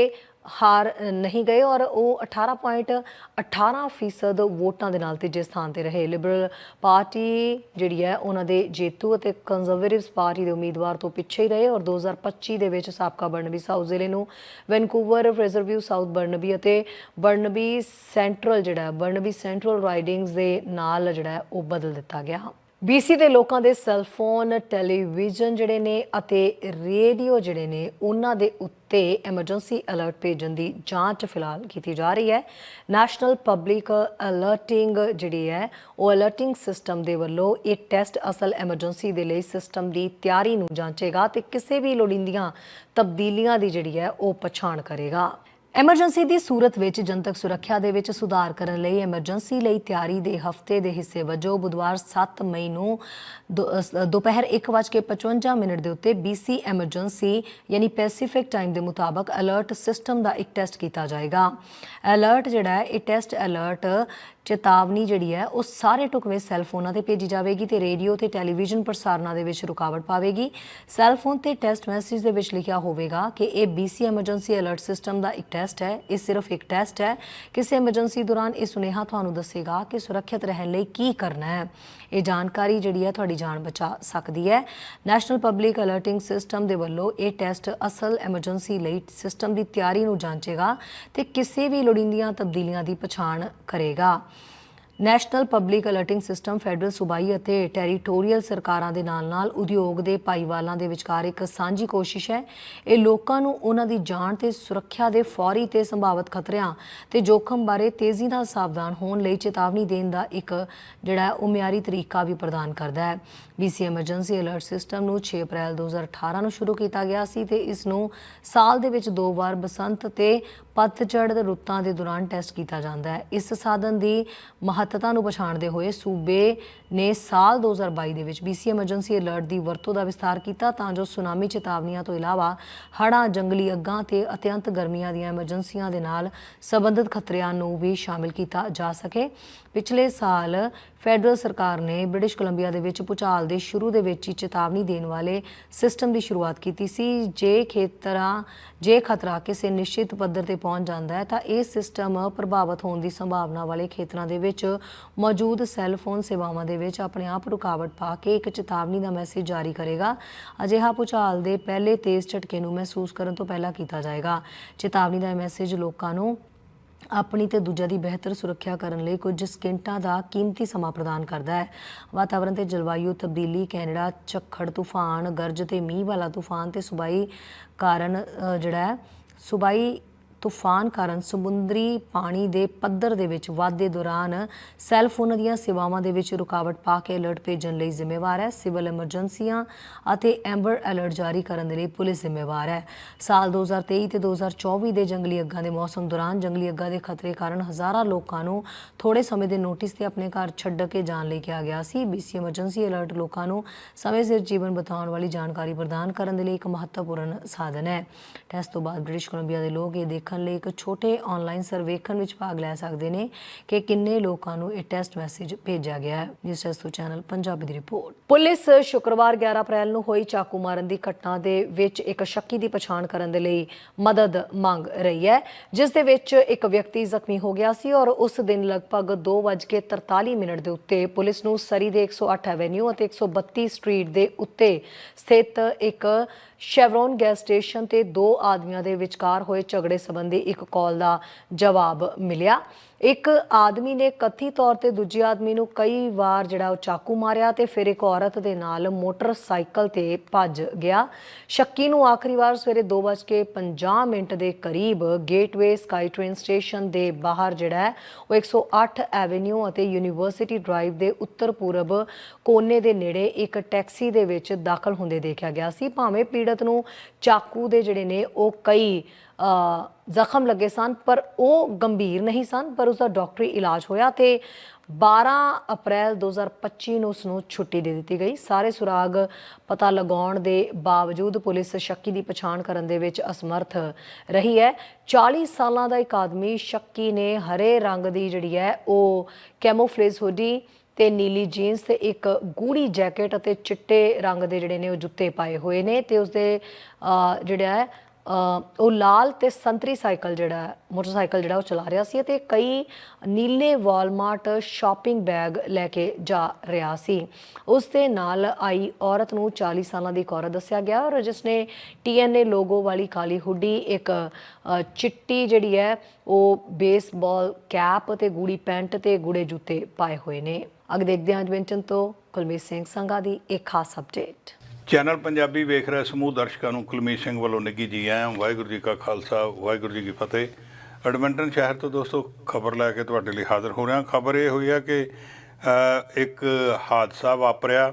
ਹਾਰ ਨਹੀਂ ਗਏ ਔਰ ਉਹ 18.18% ਫੀਸਦ ਵੋਟਾਂ ਦੇ ਨਾਲ ਤੀਜੇ ਸਥਾਨ ਤੇ ਰਹੇ। ਲਿਬਰਲ ਪਾਰਟੀ ਜਿਹੜੀ ਹੈ ਉਹਨਾਂ ਦੇ ਜੇਤੂ ਅਤੇ ਕੰਜ਼ਰਵੇਟਿਵਸ ਪਾਰਟੀ ਦੇ ਉਮੀਦਵਾਰ ਤੋਂ ਪਿੱਛੇ ਹੀ ਰਹੇ ਔਰ 2025 ਦੇ ਵਿੱਚ ਸਾਬਕਾ ਬਰਨਬੀ ਸਾਊਥ ਜ਼ਿਲ੍ਹੇ ਨੂੰ ਵੈਨਕੂਵਰ ਫਰੇਜ਼ਰਵਿਊ ਸਾਊਥ ਬਰਨਬੀ ਅਤੇ ਬਰਨਬੀ ਸੈਂਟਰਲ ਜਿਹੜਾ ਹੈ, ਬਰਨਬੀ ਸੈਂਟਰਲ ਰਾਈਡਿੰਗਸ ਦੇ ਨਾਲ ਜਿਹੜਾ ਉਹ ਬਦਲ ਦਿੱਤਾ ਗਿਆ। BC ਦੇ ਲੋਕਾਂ ਦੇ ਸੈੱਲ ਫੋਨ ਟੈਲੀਵਿਜ਼ਨ ਜਿਹੜੇ ਨੇ ਅਤੇ ਰੇਡੀਓ ਜਿਹੜੇ ਨੇ, ਉਹਨਾਂ ਦੇ ਉੱਤੇ ਐਮਰਜੈਂਸੀ ਅਲਰਟ ਭੇਜਣ ਦੀ ਜਾਂਚ ਫਿਲਹਾਲ ਕੀਤੀ ਜਾ ਰਹੀ ਹੈ। ਨੈਸ਼ਨਲ ਪਬਲਿਕ ਅਲਰਟਿੰਗ ਜਿਹੜੀ ਹੈ, ਉਹ ਅਲਰਟਿੰਗ ਸਿਸਟਮ ਦੇ ਵੱਲੋਂ ਇਹ ਟੈਸਟ ਅਸਲ ਐਮਰਜੈਂਸੀ ਦੇ ਲਈ ਸਿਸਟਮ ਦੀ ਤਿਆਰੀ ਨੂੰ ਜਾਂਚੇਗਾ ਤੇ ਕਿਸੇ ਵੀ ਲੋੜੀਂਦੀਆਂ ਤਬਦੀਲੀਆਂ ਦੀ ਜਿਹੜੀ ਹੈ, ਉਹ ਪਛਾਣ ਕਰੇਗਾ। ਐਮਰਜੈਂਸੀ ਦੀ ਸੂਰਤ ਵਿੱਚ ਜਨਤਕ ਸੁਰੱਖਿਆ ਦੇ ਵਿੱਚ ਸੁਧਾਰ ਕਰਨ ਲਈ ਐਮਰਜੈਂਸੀ ਲਈ ਤਿਆਰੀ ਦੇ ਹਫ਼ਤੇ ਦੇ ਹਿੱਸੇ ਵਜੋਂ ਬੁੱਧਵਾਰ 7 ਮਈ ਨੂੰ ਦੁ- ਅ, ਦੁਪਹਿਰ 1:55 ਮਿੰਟ ਦੇ ਉੱਤੇ BC ਐਮਰਜੈਂਸੀ ਯਾਨੀ ਪੈਸੀਫਿਕ ਟਾਈਮ ਦੇ ਮੁਤਾਬਕ ਅਲਰਟ ਸਿਸਟਮ ਦਾ ਇੱਕ ਟੈਸਟ ਕੀਤਾ ਜਾਏਗਾ। ਅਲਰਟ ਜਿਹੜਾ ਹੈ ਇਹ ਟੈਸਟ ਅਲਰਟ ਚੇਤਾਵਨੀ ਜਿਹੜੀ ਹੈ, ਉਹ ਸਾਰੇ ਟੁਕਵੇਂ ਸੈੱਲ ਫੋਨਾਂ ਤੇ ਭੇਜੀ ਜਾਵੇਗੀ ਤੇ ਰੇਡੀਓ ਤੇ ਟੈਲੀਵਿਜ਼ਨ ਪ੍ਰਸਾਰਣਾਂ ਦੇ ਵਿੱਚ ਰੁਕਾਵਟ ਪਾਵੇਗੀ। ਸੈੱਲ ਫੋਨ ਤੇ ਟੈਸਟ ਮੈਸੇਜ ਦੇ ਵਿੱਚ ਲਿਖਿਆ ਹੋਵੇਗਾ ਕਿ ਇਹ BC ਐਮਰਜੈਂਸੀ ਅਲਰਟ ਸਿਸਟਮ ਦਾ ਇੱਕ ਟੈਸਟ ਹੈ। ਇਹ ਸਿਰਫ ਇੱਕ ਟੈਸਟ ਹੈ। ਕਿਸੇ ਐਮਰਜੈਂਸੀ ਦੌਰਾਨ ਇਹ ਸੁਨੇਹਾ ਤੁਹਾਨੂੰ ਦੱਸੇਗਾ ਕਿ ਸੁਰੱਖਿਅਤ ਰਹਿਣ ਲਈ ਕੀ ਕਰਨਾ ਹੈ। ਇਹ ਜਾਣਕਾਰੀ ਜਿਹੜੀ ਹੈ ਤੁਹਾਡੀ ਜਾਨ ਬਚਾ ਸਕਦੀ ਹੈ। ਨੈਸ਼ਨਲ ਪਬਲਿਕ ਅਲਰਟਿੰਗ ਸਿਸਟਮ ਦੇ ਵੱਲੋਂ ਇਹ ਟੈਸਟ ਅਸਲ ਐਮਰਜੈਂਸੀ ਲਈ ਸਿਸਟਮ ਦੀ ਤਿਆਰੀ ਨੂੰ ਜਾਂਚੇਗਾ ਤੇ ਕਿਸੇ ਵੀ ਲੋੜੀਂਦੀਆਂ ਤਬਦੀਲੀਆਂ ਦੀ ਪਛਾਣ ਕਰੇਗਾ। National public alerting system federal ਸੂਬਾਈ ਅਤੇ ਟੈਰੀਟੋਰੀਅਲ ਸਰਕਾਰਾਂ ਦੇ ਨਾਲ-ਨਾਲ ਉਦਯੋਗ ਦੇ ਭਾਈਵਾਲਾਂ ਦੇ ਵਿਚਕਾਰ ਇੱਕ ਸਾਂਝੀ ਕੋਸ਼ਿਸ਼ ਹੈ। ਇਹ ਲੋਕਾਂ ਨੂੰ ਉਹਨਾਂ ਦੀ ਜਾਨ ਤੇ ਸੁਰੱਖਿਆ ਦੇ ਫੌਰੀ ਤੇ ਸੰਭਾਵਿਤ ਖਤਰਿਆਂ ਤੇ ਜੋਖਮ ਬਾਰੇ ਤੇਜ਼ੀ ਨਾਲ ਸਾਵਧਾਨ ਹੋਣ ਲਈ ਚੇਤਾਵਨੀ ਦੇਣ ਦਾ ਇੱਕ ਜਿਹੜਾ ਉਹ ਮਿਆਰੀ ਤਰੀਕਾ ਵੀ ਪ੍ਰਦਾਨ ਕਰਦਾ ਹੈ। BC ਐਮਰਜੈਂਸੀ ਅਲਰਟ ਸਿਸਟਮ ਨੂੰ 6 ਅਪ੍ਰੈਲ 2018 ਨੂੰ ਸ਼ੁਰੂ ਕੀਤਾ ਗਿਆ ਸੀ ਤੇ ਇਸ ਨੂੰ ਸਾਲ ਦੇ ਵਿੱਚ ਦੋ ਵਾਰ ਬਸੰਤ ਤੇ ਪਤਝੜ ਦੇ ਰੁੱਤਾਂ ਦੇ ਦੌਰਾਨ ਟੈਸਟ ਕੀਤਾ ਜਾਂਦਾ ਹੈ। ਇਸ ਸਾਧਨ ਦੀ ਮਹੱਤਤਾ ਨੂੰ ਪਛਾਣਦੇ ਹੋਏ ਸੂਬੇ ਨੇ ਸਾਲ 2022 ਦੇ ਵਿੱਚ BC ਐਮਰਜੈਂਸੀ ਅਲਰਟ ਦੀ ਵਰਤੋਂ ਦਾ ਵਿਸਥਾਰ ਕੀਤਾ ਤਾਂ ਜੋ ਸੁਨਾਮੀ ਚੇਤਾਵਨੀਆਂ ਤੋਂ ਇਲਾਵਾ ਹੜ੍ਹਾਂ, ਜੰਗਲੀ ਅੱਗਾਂ ਤੇ ਅਤਿਅੰਤ ਗਰਮੀਆਂ ਦੀਆਂ ਐਮਰਜੈਂਸੀਆਂ ਦੇ ਨਾਲ ਸੰਬੰਧਿਤ ਖਤਰਿਆਂ ਨੂੰ ਵੀ ਸ਼ਾਮਿਲ ਕੀਤਾ ਜਾ ਸਕੇ। ਪਿਛਲੇ ਸਾਲ ਫੈਡਰਲ ਸਰਕਾਰ ਨੇ ਬ੍ਰਿਟਿਸ਼ ਕੋਲੰਬੀਆ ਦੇ ਵਿੱਚ ਭੂਚਾਲ ਦੇ ਸ਼ੁਰੂ ਦੇ ਵਿੱਚ ਹੀ ਚੇਤਾਵਨੀ ਦੇਣ ਵਾਲੇ ਸਿਸਟਮ ਦੀ ਸ਼ੁਰੂਆਤ ਕੀਤੀ ਸੀ। ਜੇ ਖੇਤਰਾਂ, ਜੇ ਖਤਰਾ ਕਿਸੇ ਨਿਸ਼ਚਿਤ ਪੱਧਰ ਤੇ ਪਹੁੰਚ ਜਾਂਦਾ ਹੈ, ਤਾਂ ਇਹ ਸਿਸਟਮ ਪ੍ਰਭਾਵਿਤ ਹੋਣ ਦੀ ਸੰਭਾਵਨਾ ਵਾਲੇ ਖੇਤਰਾਂ ਦੇ ਵਿੱਚ ਮੌਜੂਦ ਸੈੱਲ ਫੋਨ ਸੇਵਾਵਾਂ ਦੇ ਵਿੱਚ ਆਪਣੇ ਆਪ ਰੁਕਾਵਟ ਪਾ ਕੇ ਇੱਕ ਚੇਤਾਵਨੀ ਦਾ ਮੈਸੇਜ ਜਾਰੀ ਕਰੇਗਾ। ਅਜਿਹਾ ਭੂਚਾਲ ਦੇ ਪਹਿਲੇ ਤੇਜ਼ ਝਟਕੇ ਨੂੰ ਮਹਿਸੂਸ ਕਰਨ ਤੋਂ ਪਹਿਲਾਂ ਕੀਤਾ ਜਾਏਗਾ। ਚੇਤਾਵਨੀ ਦਾ ਮੈਸੇਜ ਲੋਕਾਂ ਨੂੰ ਆਪਣੀ ਤੇ ਦੂਜਿਆਂ ਦੀ ਬਿਹਤਰ ਸੁਰੱਖਿਆ ਕਰਨ ਲਈ ਕੁਝ ਸਕਿੰਟਾਂ ਦਾ ਕੀਮਤੀ ਸਮਾਂ ਪ੍ਰਦਾਨ ਕਰਦਾ ਹੈ। ਵਾਤਾਵਰਣ ਤੇ ਜਲਵਾਯੂ ਤਬਦੀਲੀ, ਕੈਨੇਡਾ, ਝੱਖੜ, ਤੂਫਾਨ, ਗਰਜ ਤੇ ਮੀਂਹ ਵਾਲਾ ਤੂਫਾਨ ਤੇ ਸੁਬਾਈ ਕਾਰਨ ਜਿਹੜਾ ਹੈ, ਸੁਬਾਈ ਤੂਫਾਨ ਕਾਰਨ ਸਮੁੰਦਰੀ ਪਾਣੀ ਦੇ ਪੱਧਰ ਦੇ ਵਿੱਚ ਵਾਧੇ ਦੌਰਾਨ ਸੈੱਲ ਫੋਨ ਦੀਆਂ ਸੇਵਾਵਾਂ ਦੇ ਵਿੱਚ ਰੁਕਾਵਟ ਪਾ ਕੇ ਅਲਰਟ ਭੇਜਣ ਲਈ ਜ਼ਿੰਮੇਵਾਰ ਹੈ। ਸਿਵਲ ਐਮਰਜੈਂਸੀਆਂ ਅਤੇ ਐਂਬਰ ਅਲਰਟ ਜਾਰੀ ਕਰਨ ਦੇ ਲਈ ਪੁਲਿਸ ਜ਼ਿੰਮੇਵਾਰ ਹੈ। ਸਾਲ 2023 ਤੇ 2024 ਦੇ ਜੰਗਲੀ ਅੱਗਾਂ ਦੇ ਮੌਸਮ ਦੌਰਾਨ ਜੰਗਲੀ ਅੱਗਾਂ ਦੇ ਖਤਰੇ ਕਾਰਨ ਹਜ਼ਾਰਾਂ ਲੋਕਾਂ ਨੂੰ ਥੋੜੇ ਸਮੇਂ ਦੇ ਨੋਟਿਸ ਤੇ ਆਪਣੇ ਘਰ ਛੱਡ ਕੇ ਜਾਣ ਲਈ ਕਿਹਾ ਗਿਆ ਸੀ। BC ਐਮਰਜੈਂਸੀ ਅਲਰਟ ਲੋਕਾਂ ਨੂੰ ਸਮੇਂ ਸਿਰ ਜੀਵਨ ਬਚਾਉਣ ਵਾਲੀ ਜਾਣਕਾਰੀ ਪ੍ਰਦਾਨ ਕਰਨ ਦੇ ਲਈ ਇੱਕ ਮਹੱਤਵਪੂਰਨ ਸਾਧਨ ਹੈ। ਟੈਸਟ ਤੋਂ ਬਾਅਦ ਬ੍ਰਿਟਿਸ਼ ਕੋਲੰਬੀਆ ਦੇ ਲੋਕ ਇਹ ਦੇਖਣ ਲਈ ਇੱਕ ਛੋਟੇ ਆਨਲਾਈਨ ਸਰਵੇਖਣ ਵਿੱਚ ਭਾਗ ਲੈ ਸਕਦੇ ਨੇ ਕਿ ਕਿੰਨੇ ਲੋਕਾਂ ਨੂੰ ਇਹ ਟੈਸਟ ਮੈਸੇਜ ਭੇਜਿਆ ਗਿਆ ਹੈ। ਨਿਊਜ਼ ਟੈਸਟ ਚੈਨਲ ਪੰਜਾਬੀ ਦੀ ਰਿਪੋਰਟ ਪੁਲਿਸ ਸ਼ੁੱਕਰਵਾਰ 11 ਅਪ੍ਰੈਲ ਨੂੰ ਹੋਈ ਚਾਕੂ ਮਾਰਨ ਦੀ ਘਟਨਾ ਦੇ ਵਿੱਚ ਇੱਕ ਸ਼ੱਕੀ ਦੀ ਪਛਾਣ ਕਰਨ ਦੇ ਲਈ ਮਦਦ ਮੰਗ ਰਹੀ ਹੈ। ਜਿਸ ਦੇ ਵਿੱਚ ਇੱਕ ਵਿਅਕਤੀ ਜ਼ਖਮੀ ਹੋ ਗਿਆ ਸੀ ਔਰ ਉਸ ਦਿਨ ਲਗਭਗ 2:43 ਮਿੰਟ ਦੇ ਉੱਤੇ ਪੁਲਿਸ ਨੂੰ ਸਰੀ ਦੇ 108 ਐਵੇਨਿਊ ਅਤੇ 132 ਸਟਰੀਟ ਦੇ ਉੱਤੇ ਸਥਿਤ ਇੱਕ ਸ਼ੈਵਰੋਨ ਗੈਸ ਸਟੇਸ਼ਨ ਤੇ ਦੋ ਆਦਮੀਆਂ ਦੇ ਵਿਚਕਾਰ ਹੋਏ ਝਗੜੇ ਸੰਬੰਧੀ ਇੱਕ ਕਾਲ ਦਾ ਜਵਾਬ ਮਿਲਿਆ। ਇੱਕ ਆਦਮੀ ਨੇ ਕਥਿਤ ਤੌਰ ਤੇ ਦੂਜੇ ਆਦਮੀ ਨੂੰ ਕਈ ਵਾਰ ਜਿਹੜਾ ਉਹ ਚਾਕੂ ਮਾਰਿਆ ਤੇ ਫਿਰ ਇੱਕ ਔਰਤ ਦੇ ਨਾਲ ਮੋਟਰਸਾਈਕਲ ਤੇ ਭੱਜ ਗਿਆ। ਸ਼ੱਕੀ ਨੂੰ ਆਖਰੀ ਵਾਰ ਸਵੇਰੇ 2:50 ਮਿੰਟ ਦੇ ਕਰੀਬ ਗੇਟਵੇ ਸਕਾਈ ਟ੍ਰੇਨ ਸਟੇਸ਼ਨ ਦੇ ਬਾਹਰ ਜਿਹੜਾ ਹੈ, ਉਹ 108 ਐਵੇਨਿਊ ਅਤੇ ਯੂਨੀਵਰਸਿਟੀ ਡਰਾਈਵ ਦੇ ਉੱਤਰ ਪੂਰਬ ਕੋਨੇ ਦੇ ਨੇੜੇ ਇੱਕ ਟੈਕਸੀ ਦੇ ਵਿੱਚ ਦਾਖਲ ਹੁੰਦੇ ਦੇਖਿਆ ਗਿਆ ਸੀ। ਭਾਵੇਂ ਪੀੜਤ ਨੂੰ ਚਾਕੂ ਦੇ ਜਿਹੜੇ ਨੇ ਉਹ ਕਈ ਜ਼ਖਮ ਲੱਗੇ ਸਨ, ਪਰ ਉਹ ਗੰਭੀਰ ਨਹੀਂ ਸਨ, ਪਰ ਉਸ ਦਾ ਡਾਕਟਰੀ ਇਲਾਜ ਹੋਇਆ ਤੇ 12 ਅਪ੍ਰੈਲ 2025 ਨੂੰ ਉਸ ਨੂੰ ਛੁੱਟੀ ਦੇ ਦਿੱਤੀ ਗਈ। ਸਾਰੇ ਸੁਰਾਗ ਪਤਾ ਲਗਾਉਣ ਦੇ ਬਾਵਜੂਦ ਪੁਲਿਸ ਸ਼ੱਕੀ ਦੀ ਪਛਾਣ ਕਰਨ ਦੇ ਵਿੱਚ ਅਸਮਰਥ ਰਹੀ ਹੈ। 40 ਸਾਲਾਂ ਦਾ ਇੱਕ ਆਦਮੀ ਸ਼ੱਕੀ ਨੇ ਹਰੇ ਰੰਗ ਦੀ ਜਿਹੜੀ ਹੈ, ਉਹ ਕੈਮੋਫਲੇਜ ਹੁੱਡੀ ਤੇ ਨੀਲੀ ਜੀਨਸ ਤੇ ਇੱਕ ਗੂੜੀ ਜੈਕਟ ਅਤੇ ਚਿੱਟੇ ਰੰਗ ਦੇ ਜਿਹੜੇ ਨੇ ਉਹ ਜੁੱਤੇ ਪਾਏ ਹੋਏ ਨੇ ਤੇ ਉਸਦੇ ਜਿਹੜਾ ਹੈ ਉਹ ਲਾਲ ਤੇ ਸੰਤਰੀ ਸਾਈਕਲ ਜਿਹੜਾ ਮੋਟਰਸਾਈਕਲ ਜਿਹੜਾ ਉਹ ਚਲਾ ਰਿਹਾ ਸੀ ਤੇ ਕਈ ਨੀਲੇ ਵਾਲਮਾਰਟ ਸ਼ਾਪਿੰਗ ਬੈਗ ਲੈ ਕੇ ਜਾ ਰਿਹਾ ਸੀ। ਉਸ ਦੇ ਨਾਲ ਆਈ ਔਰਤ ਨੂੰ 40 ਸਾਲਾਂ ਦੀ ਇੱਕ ਔਰਤ ਦੱਸਿਆ ਗਿਆ ਔਰ ਜਿਸ ਨੇ ਟੀਐਨਏ ਲੋਗੋ ਵਾਲੀ ਕਾਲੀ ਹੁੱਡੀ, ਇੱਕ ਚਿੱਟੀ ਜਿਹੜੀ ਹੈ, ਉਹ ਬੇਸਬਾਲ ਕੈਪ ਤੇ ਗੂੜੀ ਪੈਂਟ ਤੇ ਗੂੜੇ ਜੁੱਤੇ ਪਾਏ ਹੋਏ ਨੇ। ਅੱਗੇ ਦੇਖਦੇ ਹਾਂ ਐਡਵੈਂਟਨ ਤੋਂ ਕੁਲਮੀਤ ਸਿੰਘ ਸੰਘਾ ਦੀ ਇੱਕ ਖਾਸ ਅਪਡੇਟ। ਚੈਨਲ ਪੰਜਾਬੀ ਵੇਖ ਰਹੇ ਸਮੂਹ ਦਰਸ਼ਕਾਂ ਨੂੰ ਕੁਲਮੀਤ ਸਿੰਘ ਵੱਲੋਂ ਨਿੱਘੀ ਜੀ ਆਇਆਂ, ਵਾਹਿਗੁਰੂ ਜੀ ਕਾ ਖਾਲਸਾ, ਵਾਹਿਗੁਰੂ ਜੀ ਕੀ ਫਤਿਹ। ਐਡਮਿੰਟਨ ਸ਼ਹਿਰ ਤੋਂ ਦੋਸਤੋ, ਖਬਰ ਲੈ ਕੇ ਤੁਹਾਡੇ ਲਈ ਹਾਜ਼ਰ ਹੋ ਰਿਹਾ। ਖਬਰ ਇਹ ਹੋਈ ਆ ਕਿ ਇੱਕ ਹਾਦਸਾ ਵਾਪਰਿਆ।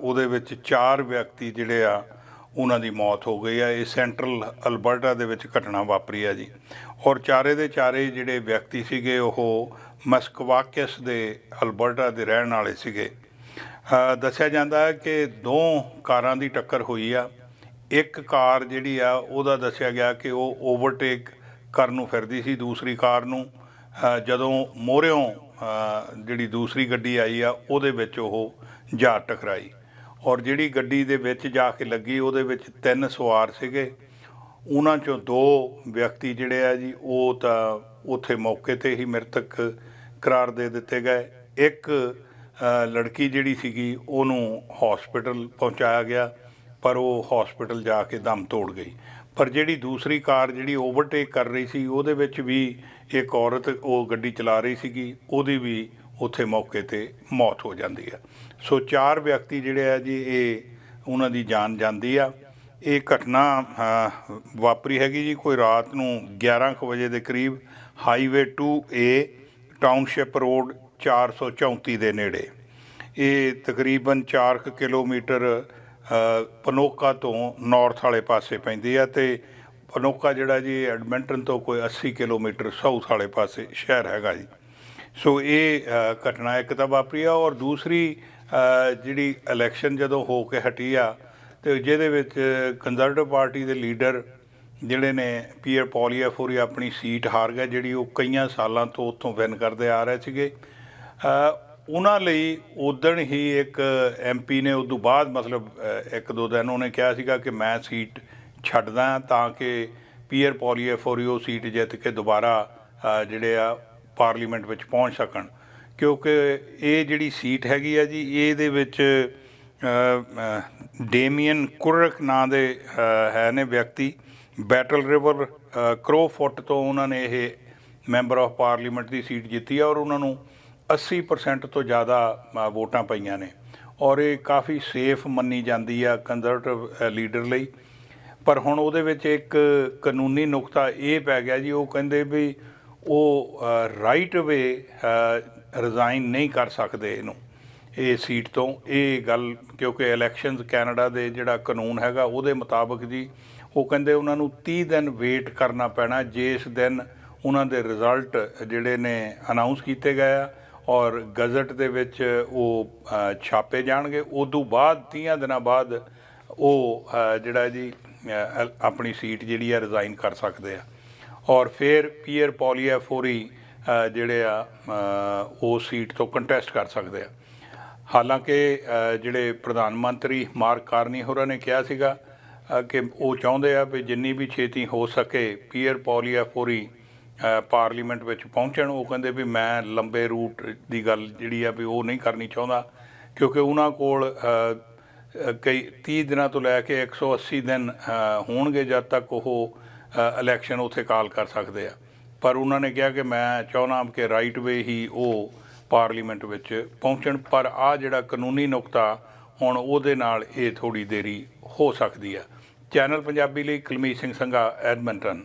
ਉਹਦੇ ਵਿੱਚ ਚਾਰ ਵਿਅਕਤੀ ਜਿਹੜੇ ਆ, ਉਹਨਾਂ ਦੀ ਮੌਤ ਹੋ ਗਈ ਆ। ਇਹ ਸੈਂਟਰਲ ਅਲਬਰਟਾ ਦੇ ਵਿੱਚ ਘਟਨਾ ਵਾਪਰੀ ਆ ਜੀ। ਔਰ ਚਾਰੇ ਦੇ ਚਾਰੇ ਜਿਹੜੇ ਵਿਅਕਤੀ ਸੀਗੇ, ਉਹ ਮਸਕਵਾਕਸ ਦੇ ਅਲਬਰਟਾ ਦੇ ਰਹਿਣ ਵਾਲੇ ਸੀਗੇ। ਦੱਸਿਆ ਜਾਂਦਾ ਕਿ ਦੋ ਕਾਰਾਂ ਦੀ ਟੱਕਰ ਹੋਈ ਆ। ਇੱਕ ਕਾਰ ਜਿਹੜੀ ਆ, ਉਹਦਾ ਦੱਸਿਆ ਗਿਆ ਕਿ ਉਹ ਓਵਰਟੇਕ ਕਰਨ ਨੂੰ ਫਿਰਦੀ ਸੀ ਦੂਸਰੀ ਕਾਰ ਨੂੰ। ਜਦੋਂ ਮੋਹਰਿਓਂ ਜਿਹੜੀ ਦੂਸਰੀ ਗੱਡੀ ਆਈ ਆ, ਉਹਦੇ ਵਿੱਚ ਉਹ ਜਾ ਟਕਰਾਈ। ਔਰ ਜਿਹੜੀ ਗੱਡੀ ਦੇ ਵਿੱਚ ਜਾ ਕੇ ਲੱਗੀ, ਉਹਦੇ ਵਿੱਚ ਤਿੰਨ ਸਵਾਰ ਸੀਗੇ। ਉਹਨਾਂ ਚੋਂ ਦੋ ਵਿਅਕਤੀ ਜਿਹੜੇ ਆ ਜੀ, ਉਹ ਤਾਂ ਉੱਥੇ ਮੌਕੇ ਤੇ ਹੀ ਮ੍ਰਿਤਕ ਕਰਾਰ ਦੇ ਦਿੱਤੇ ਗਏ। ਇੱਕ ਲੜਕੀ ਜਿਹੜੀ ਸੀਗੀ, ਉਹਨੂੰ ਹਸਪੀਟਲ ਪਹੁੰਚਾਇਆ ਗਿਆ, ਪਰ ਉਹ ਹਸਪੀਟਲ ਜਾ ਕੇ ਦਮ ਤੋੜ ਗਈ। ਪਰ ਜਿਹੜੀ ਦੂਸਰੀ ਕਾਰ ਜਿਹੜੀ ਓਵਰਟੇਕ ਕਰ ਰਹੀ ਸੀ, ਉਹਦੇ ਵਿੱਚ ਵੀ ਇੱਕ ਔਰਤ ਉਹ ਗੱਡੀ ਚਲਾ ਰਹੀ ਸੀਗੀ, ਉਹਦੀ ਵੀ ਉੱਥੇ ਮੌਕੇ ਤੇ ਮੌਤ ਹੋ ਜਾਂਦੀ ਆ। ਸੋ ਚਾਰ ਵਿਅਕਤੀ ਜਿਹੜੇ ਆ ਜੀ, ਇਹ ਉਹਨਾਂ ਦੀ ਜਾਨ ਜਾਂਦੀ ਆ। ਇਹ ਘਟਨਾ ਵਾਪਰੀ ਹੈਗੀ ਜੀ, ਕੋਈ ਰਾਤ ਨੂੰ 11 ਕੁ ਵਜੇ ਦੇ ਕਰੀਬ ਹਾਈਵੇ 2A ਟਾਊਨਸ਼ਿਪ ਰੋਡ 434 ਦੇ ਨੇੜੇ। ਇਹ ਤਕਰੀਬਨ 4 ਕੁ ਕਿਲੋਮੀਟਰ ਪਨੋਕਾ ਤੋਂ ਨਾਰਥ ਵਾਲੇ ਪਾਸੇ ਪੈਂਦੀ ਆ ਤੇ ਪਨੋਕਾ ਜਿਹੜਾ ਜੀ ਐਡਮਿੰਟਨ ਤੋਂ ਕੋਈ 80 ਕਿਲੋਮੀਟਰ ਸਾਊਥ ਵਾਲੇ ਪਾਸੇ ਸ਼ਹਿਰ ਹੈਗਾ ਜੀ। ਸੋ ਇਹ ਘਟਨਾ ਇੱਕ ਤਾਂ ਵਾਪਰੀ ਆ ਔਰ ਦੂਸਰੀ ਜਿਹੜੀ ਇਲੈਕਸ਼ਨ ਜਦੋਂ ਹੋ ਕੇ ਹਟੀ ਆ ਤੇ ਜਿਹਦੇ ਵਿੱਚ ਕੰਜ਼ਰਵੇਟਿਵ ਪਾਰਟੀ ਦੇ ਲੀਡਰ ਜਿਹੜੇ ਨੇ ਪੀਅਰ ਪੋਲੀਆਫੋਰੀ ਆਪਣੀ ਸੀਟ ਹਾਰ ਗਿਆ ਜਿਹੜੀ ਉਹ ਕਈਆਂ ਸਾਲਾਂ ਤੋਂ ਉੱਥੋਂ ਵਿਨ ਕਰਦੇ ਆ ਰਹੇ ਸੀਗੇ। ਉਹਨਾਂ ਲਈ ਉਦਣ ਹੀ ਇੱਕ ਐਮਪੀ ਨੇ, ਉਦੋਂ ਬਾਅਦ ਮਤਲਬ ਇੱਕ ਦੋ ਦਿਨ ਉਹਨੇ ਕਿਹਾ ਸੀਗਾ ਕਿ ਮੈਂ ਸੀਟ ਛੱਡਦਾ ਤਾਂ ਕਿ ਪੀਅਰ ਪੋਲੀਆਫੋਰੀ ਉਹ ਸੀਟ ਜਿੱਤ ਕੇ ਦੁਬਾਰਾ ਜਿਹੜੇ ਆ ਪਾਰਲੀਮੈਂਟ ਵਿੱਚ ਪਹੁੰਚ ਸਕਣ। ਕਿਉਂਕਿ ਇਹ ਜਿਹੜੀ ਸੀਟ ਹੈਗੀ ਆ ਜੀ, ਇਹਦੇ ਵਿੱਚ ਡੇਮੀਅਨ ਕੁਰਕ ਨਾਂ ਦੇ ਹੈ ਨੇ ਵਿਅਕਤੀ। ਬੈਟਲ ਰਿਵਰ ਕਰੋਫੁੱਟ ਤੋਂ ਉਹਨਾਂ ਨੇ ਇਹ ਮੈਂਬਰ ਆਫ ਪਾਰਲੀਮੈਂਟ ਦੀ ਸੀਟ ਜਿੱਤੀ ਆ ਔਰ ਉਹਨਾਂ ਨੂੰ 80% ਤੋਂ ਜ਼ਿਆਦਾ ਵੋਟਾਂ ਪਈਆਂ ਨੇ। ਔਰ ਇਹ ਕਾਫੀ ਸੇਫ ਮੰਨੀ ਜਾਂਦੀ ਆ ਕੰਜ਼ਰਵੇਟਿਵ ਲੀਡਰ ਲਈ। ਪਰ ਹੁਣ ਉਹਦੇ ਵਿੱਚ ਇੱਕ ਕਾਨੂੰਨੀ ਨੁਕਤਾ ਇਹ ਪੈ ਗਿਆ ਜੀ, ਉਹ ਕਹਿੰਦੇ ਵੀ ਉਹ ਰਾਈਟ ਵੇ ਰਿਜ਼ਾਈਨ ਨਹੀਂ ਕਰ ਸਕਦੇ ਇਹਨੂੰ, ਇਹ ਸੀਟ ਤੋਂ। ਇਹ ਗੱਲ ਕਿਉਂਕਿ ਇਲੈਕਸ਼ਨਸ ਕੈਨੇਡਾ ਦੇ ਜਿਹੜਾ ਕਾਨੂੰਨ ਹੈਗਾ, ਉਹਦੇ ਮੁਤਾਬਕ ਜੀ, ਉਹ ਕਹਿੰਦੇ ਉਹਨਾਂ ਨੂੰ 30 ਦਿਨ ਵੇਟ ਕਰਨਾ ਪੈਣਾ, ਜਿਸ ਦਿਨ ਉਹਨਾਂ ਦੇ ਰਿਜ਼ਲਟ ਜਿਹੜੇ ਨੇ ਅਨਾਉਂਸ ਕੀਤੇ ਗਏ ਆ। ਔਰ ਗਜ਼ਟ ਦੇ ਵਿੱਚ ਉਹ ਛਾਪੇ ਜਾਣਗੇ। ਉਦੋਂ ਬਾਅਦ 30 ਦਿਨਾਂ ਬਾਅਦ ਉਹ ਜਿਹੜਾ ਜੀ ਆਪਣੀ ਸੀਟ ਜਿਹੜੀ ਆ ਰਿਜ਼ਾਈਨ ਕਰ ਸਕਦੇ ਆ। ਔਰ ਫਿਰ ਪੀਅਰ ਪੋਲੀਆਫੋਰੀ ਅ, ਜਿਹੜੇ ਆ ਉਹ ਸੀਟ ਤੋਂ ਕੰਟੈਸਟ ਕਰ ਸਕਦੇ ਆ। ਹਾਲਾਂਕਿ ਜਿਹੜੇ ਪ੍ਰਧਾਨ ਮੰਤਰੀ ਮਾਰਕ ਕਾਰਨੀ ਹੋਰਾਂ ਨੇ ਕਿਹਾ ਸੀਗਾ ਕਿ ਉਹ ਚਾਹੁੰਦੇ ਆ ਵੀ ਜਿੰਨੀ ਵੀ ਛੇਤੀ ਹੋ ਸਕੇ ਪੀਅਰ ਪੋਲੀਆਫੋਰੀ ਅ, ਪਾਰਲੀਮੈਂਟ ਵਿੱਚ ਪਹੁੰਚਣ, ਉਹ ਕਹਿੰਦੇ ਵੀ ਮੈਂ ਲੰਬੇ ਰੂਟ ਦੀ ਗੱਲ ਜਿਹੜੀ ਆ ਵੀ ਉਹ ਨਹੀਂ ਕਰਨੀ ਚਾਹੁੰਦਾ, ਕਿਉਂਕਿ ਉਹਨਾਂ ਕੋਲ ਕਈ 30 ਦਿਨਾਂ ਤੋਂ ਲੈ ਕੇ 180 ਦਿਨ ਹੋਣਗੇ ਜਦ ਤੱਕ ਉਹ ਇਲੈਕਸ਼ਨ ਉੱਥੇ ਕਾਲ ਕਰ ਸਕਦੇ ਆ। ਪਰ ਉਹਨਾਂ ਨੇ ਕਿਹਾ ਕਿ ਮੈਂ ਚਾਹੁੰਦਾ ਕਿ ਰਾਈਟ ਵੇ ਹੀ ਉਹ ਪਾਰਲੀਮੈਂਟ ਵਿੱਚ ਪਹੁੰਚਣ, ਪਰ ਆ ਜਿਹੜਾ ਕਾਨੂੰਨੀ ਨੁਕਤਾ ਹੁਣ ਉਹਦੇ ਨਾਲ ਇਹ ਥੋੜੀ ਦੇਰੀ ਹੋ ਸਕਦੀ ਆ। ਚੈਨਲ ਪੰਜਾਬੀ ਲਈ ਕੁਲਮੀਤ ਸਿੰਘ ਸੰਘਾ, ਐਡਮਿੰਟਨ।